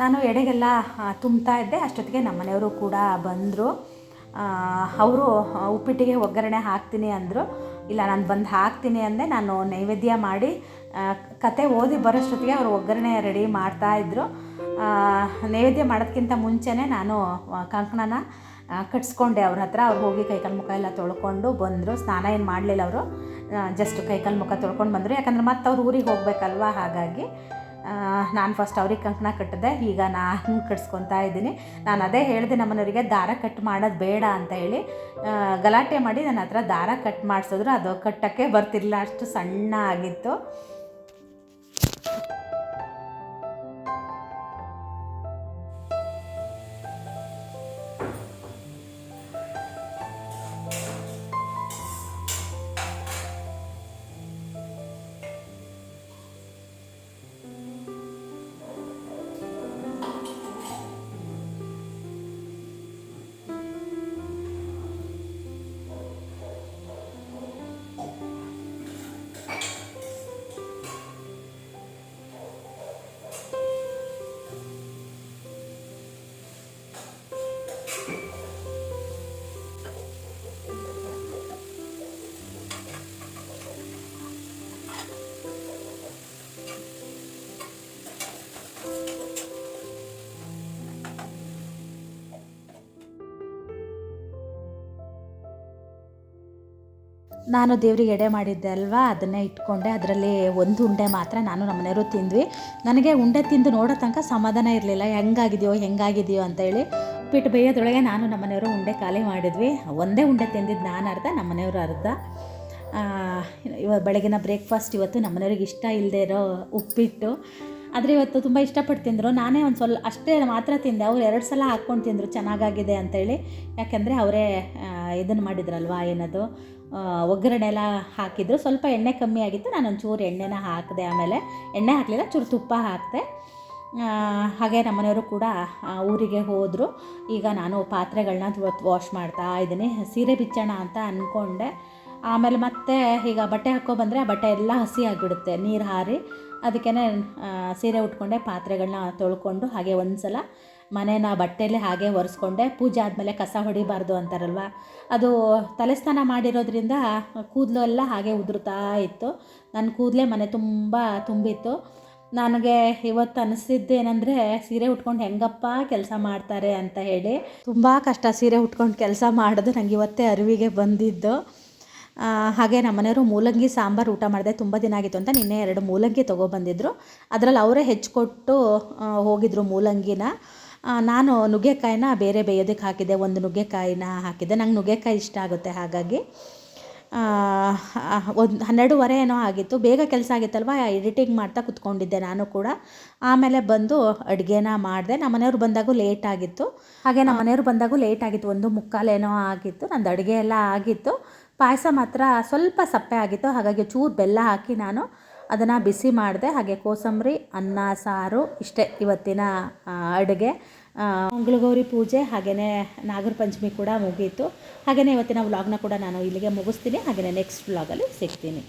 ನಾನು ಎಡೆಗೆಲ್ಲ ತುಂಬ್ತಾ ಇದ್ದೆ. ಅಷ್ಟೊತ್ತಿಗೆ ನಮ್ಮ ಮನೆಯವರು ಕೂಡ ಬಂದರು. ಅವರು ಉಪ್ಪಿಟ್ಟಿಗೆ ಒಗ್ಗರಣೆ ಹಾಕ್ತೀನಿ ಅಂದರು. ಇಲ್ಲ, ನಾನು ಬಂದು ಹಾಕ್ತೀನಿ ಅಂದೆ. ನಾನು ನೈವೇದ್ಯ ಮಾಡಿ ಕತೆ ಓದಿ ಬರೋಷ್ಟೊತ್ತಿಗೆ ಅವರು ಒಗ್ಗರಣೆ ರೆಡಿ ಮಾಡ್ತಾಯಿದ್ರು ನೈವೇದ್ಯ ಮಾಡೋದಕ್ಕಿಂತ ಮುಂಚೆನೇ ನಾನು ಕಂಕಣನ ಕಟ್ಸ್ಕೊಂಡೆ ಅವ್ರ ಹತ್ರ. ಅವ್ರು ಹೋಗಿ ಕೈಕಾಲು ಮುಖ ಎಲ್ಲ ತೊಳ್ಕೊಂಡು ಬಂದರು. ಸ್ನಾನ ಏನು ಮಾಡಲಿಲ್ಲ ಅವರು. ಜಸ್ಟ್ ಕೈಕಾಲು ಮುಖ ತೊಳ್ಕೊಂಡು ಬಂದರು. ಯಾಕಂದ್ರೆ ಮತ್ತೆ ಅವ್ರು ಊರಿಗೆ ಹೋಗ್ಬೇಕಲ್ವ ಹಾಗಾಗಿ ನಾನು ಫಸ್ಟ್ ಅವ್ರಿಗೆ ಕಂಕಣ ಕಟ್ಟಿದೆ ಈಗ ನಾನು ಕಟ್ಸ್ಕೊತಾ ಇದ್ದೀನಿ. ನಾನು ಅದೇ ಹೇಳಿದೆ ನಮ್ಮನವರಿಗೆ ದಾರ ಕಟ್ ಮಾಡೋದು ಬೇಡ ಅಂತ ಹೇಳಿ ಗಲಾಟೆ ಮಾಡಿ ನನ್ನ ಹತ್ರ ದಾರ ಕಟ್ ಮಾಡಿಸಿದ್ರು. ಅದು ಕಟ್ಟೋಕ್ಕೆ ಬರ್ತಿರಲಿಲ್ಲ. ಅಷ್ಟು ಸಣ್ಣ ಆಗಿತ್ತು. ನಾನು ದೇವರಿಗೆ ಎಡೆ ಮಾಡಿದ್ದೆ ಅಲ್ವಾ? ಅದನ್ನೇ ಇಟ್ಕೊಂಡೆ. ಅದರಲ್ಲಿ ಒಂದು ಉಂಡೆ ಮಾತ್ರ ನಾನು ನಮ್ಮನೆಯವರು ತಿಂದ್ವಿ. ನನಗೆ ಉಂಡೆ ತಿಂದು ನೋಡೋ ತನಕ ಸಮಾಧಾನ ಇರಲಿಲ್ಲ. ಹೆಂಗಾಗಿದೆಯೋ ಹೆಂಗಾಗಿದೆಯೋ ಅಂತೇಳಿ ಉಪ್ಪಿಟ್ಟು ಬೇಯೋದ್ರೊಳಗೆ ನಾನು ನಮ್ಮನೆಯವರು ಉಂಡೆ ಖಾಲಿ ಮಾಡಿದ್ವಿ. ಒಂದೇ ಉಂಡೆ ತಿಂದಿದ್ದು ನಾನು ಅರ್ಧ, ನಮ್ಮನೆಯವರು ಅರ್ಧ. ಇವ ಬೆಳಗಿನ ಬ್ರೇಕ್ಫಾಸ್ಟ್ ಇವತ್ತು ನಮ್ಮನೆಯವ್ರಿಗೆ ಇಷ್ಟ ಇಲ್ಲದೆ ಇರೋ ಉಪ್ಪಿಟ್ಟು. ಆದರೆ ಇವತ್ತು ತುಂಬ ಇಷ್ಟಪಟ್ಟು ತಿಂದರು. ನಾನೇ ಒಂದು ಸ್ವಲ್ಪ ಅಷ್ಟೇ ಮಾತ್ರ ತಿಂದೆ. ಅವ್ರು ಎರಡು ಸಲ ಹಾಕ್ಕೊಂಡು ತಿಂದರು ಚೆನ್ನಾಗಾಗಿದೆ ಅಂತೇಳಿ ಯಾಕೆಂದರೆ ಅವರೇ ಇದನ್ನು ಮಾಡಿದ್ರಲ್ವಾ ಏನದು? ಒಗ್ಗರಣೆ ಎಲ್ಲ ಹಾಕಿದ್ರು. ಸ್ವಲ್ಪ ಎಣ್ಣೆ ಕಮ್ಮಿ ಆಗಿತ್ತು. ನಾನು ಒಂಚೂರು ಎಣ್ಣೆನ ಹಾಕಿದೆ. ಆಮೇಲೆ ಎಣ್ಣೆ ಹಾಕಲಿಲ್ಲ, ಚೂರು ತುಪ್ಪ ಹಾಕಿದೆ. ಹಾಗೆ ನಮ್ಮನೆಯವರು ಕೂಡ ಊರಿಗೆ ಹೋದರು. ಈಗ ನಾನು ಪಾತ್ರೆಗಳನ್ನ ವಾಶ್ ಮಾಡ್ತಾ ಇದ್ದೀನಿ. ಸೀರೆ ಬಿಚ್ಚೋಣ ಅಂತ ಅಂದ್ಕೊಂಡೆ ಆಮೇಲೆ ಮತ್ತೆ ಈಗ ಬಟ್ಟೆ ಹಾಕೋ ಬಂದರೆ ಆ ಬಟ್ಟೆ ಎಲ್ಲ ಹಸಿ ಆಗಿಬಿಡುತ್ತೆ. ನೀರು ಹಾರಿ. ಅದಕ್ಕೇ ಸೀರೆ ಉಟ್ಕೊಂಡೆ ಪಾತ್ರೆಗಳನ್ನ ತೊಳ್ಕೊಂಡು ಹಾಗೆ ಒಂದು ಸಲ ಮನೇನ ಬಟ್ಟೆಯಲ್ಲಿ ಹಾಗೆ ಒರೆಸ್ಕೊಂಡೆ, ಪೂಜೆ ಆದಮೇಲೆ ಕಸ ಹೊಡಿಬಾರ್ದು ಅಂತಾರಲ್ವ? ಅದು ತಲೆಸ್ನಾನ ಮಾಡಿರೋದ್ರಿಂದ ಕೂದಲು ಎಲ್ಲ ಹಾಗೆ ಉದುರ್ತಾ ಇತ್ತು. ನನ್ನ ಕೂದಲೇ ಮನೆ ತುಂಬ ತುಂಬಿತ್ತು. ನನಗೆ ಇವತ್ತು ಅನಿಸಿದ್ದು ಏನಂದರೆ, ಸೀರೆ ಉಟ್ಕೊಂಡು ಹೆಂಗಪ್ಪ ಕೆಲಸ ಮಾಡ್ತಾರೆ ಅಂತ ಹೇಳಿ. ತುಂಬ ಕಷ್ಟ ಸೀರೆ ಉಟ್ಕೊಂಡು ಕೆಲಸ ಮಾಡೋದು ನನಗೆ ಇವತ್ತೇ ಅರಿವಿಗೆ ಬಂದಿದ್ದು. ಹಾಗೆ ನಮ್ಮ ಮನೆಯವರು ಮೂಲಂಗಿ, ಸಾಂಬಾರು ಊಟ ಮಾಡಿದೆ ತುಂಬ ದಿನ ಆಗಿತ್ತು ಅಂತ ನಿನ್ನೆ ಎರಡು ಮೂಲಂಗಿ ತೊಗೊಬಂದಿದ್ರು. ಅದರಲ್ಲಿ ಅವರೇ ಹೆಚ್ಚಿಕೊಟ್ಟು ಹೋಗಿದ್ರು ಮೂಲಂಗಿನ. ನಾನು ನುಗ್ಗೆಕಾಯಿನ ಬೇರೆ ಬೇಯೋದಕ್ಕೆ ಹಾಕಿದ್ದೆ ಒಂದು ನುಗ್ಗೆಕಾಯಿನ ಹಾಕಿದ್ದೆ ನಂಗೆ ನುಗ್ಗೆಕಾಯಿ ಇಷ್ಟ ಆಗುತ್ತೆ ಹಾಗಾಗಿ. ಒಂದು ಹನ್ನೆರಡೂವರೆ ಏನೋ ಆಗಿತ್ತು. ಬೇಗ ಕೆಲಸ ಆಗಿತ್ತಲ್ವ, ಎಡಿಟಿಂಗ್ ಮಾಡ್ತಾ ಕುತ್ಕೊಂಡಿದ್ದೆ ನಾನು ಕೂಡ. ಆಮೇಲೆ ಬಂದು ಅಡುಗೆನ ಮಾಡಿದೆ. ನಮ್ಮ ಮನೆಯವ್ರು ಬಂದಾಗೂ ಲೇಟ್ ಆಗಿತ್ತು. ಹಾಗೆ ನಮ್ಮ ಮನೆಯವ್ರು ಬಂದಾಗೂ ಲೇಟ್ ಆಗಿತ್ತು. ಒಂದು ಮುಕ್ಕಾಲೇನೋ ಆಗಿತ್ತು. ನಂದು ಅಡುಗೆ ಎಲ್ಲ ಆಗಿತ್ತು. ಪಾಯಸ ಮಾತ್ರ ಸ್ವಲ್ಪ ಸಪ್ಪೆ ಆಗಿತ್ತು. ಹಾಗಾಗಿ ಚೂರು ಬೆಲ್ಲ ಹಾಕಿ ನಾನು ಅದನ್ನು ಬಿಸಿ ಮಾಡಿದೆ. ಹಾಗೆ ಕೋಸಂಬರಿ, ಅನ್ನ, ಸಾರು ಇಷ್ಟೇ ಇವತ್ತಿನ ಅಡುಗೆ. ಮಂಗಳಗೌರಿ ಪೂಜೆ ಹಾಗೆಯೇ ನಾಗರ ಪಂಚಮಿ ಕೂಡ ಮುಗೀತು. ಹಾಗೆಯೇ ಇವತ್ತಿನ ವ್ಲಾಗ್ನ ಕೂಡ ನಾನು ಇಲ್ಲಿಗೆ ಮುಗಿಸ್ತೀನಿ. ಹಾಗೆಯೇ ನೆಕ್ಸ್ಟ್ ವ್ಲಾಗಲ್ಲಿ ಸಿಗ್ತೀನಿ.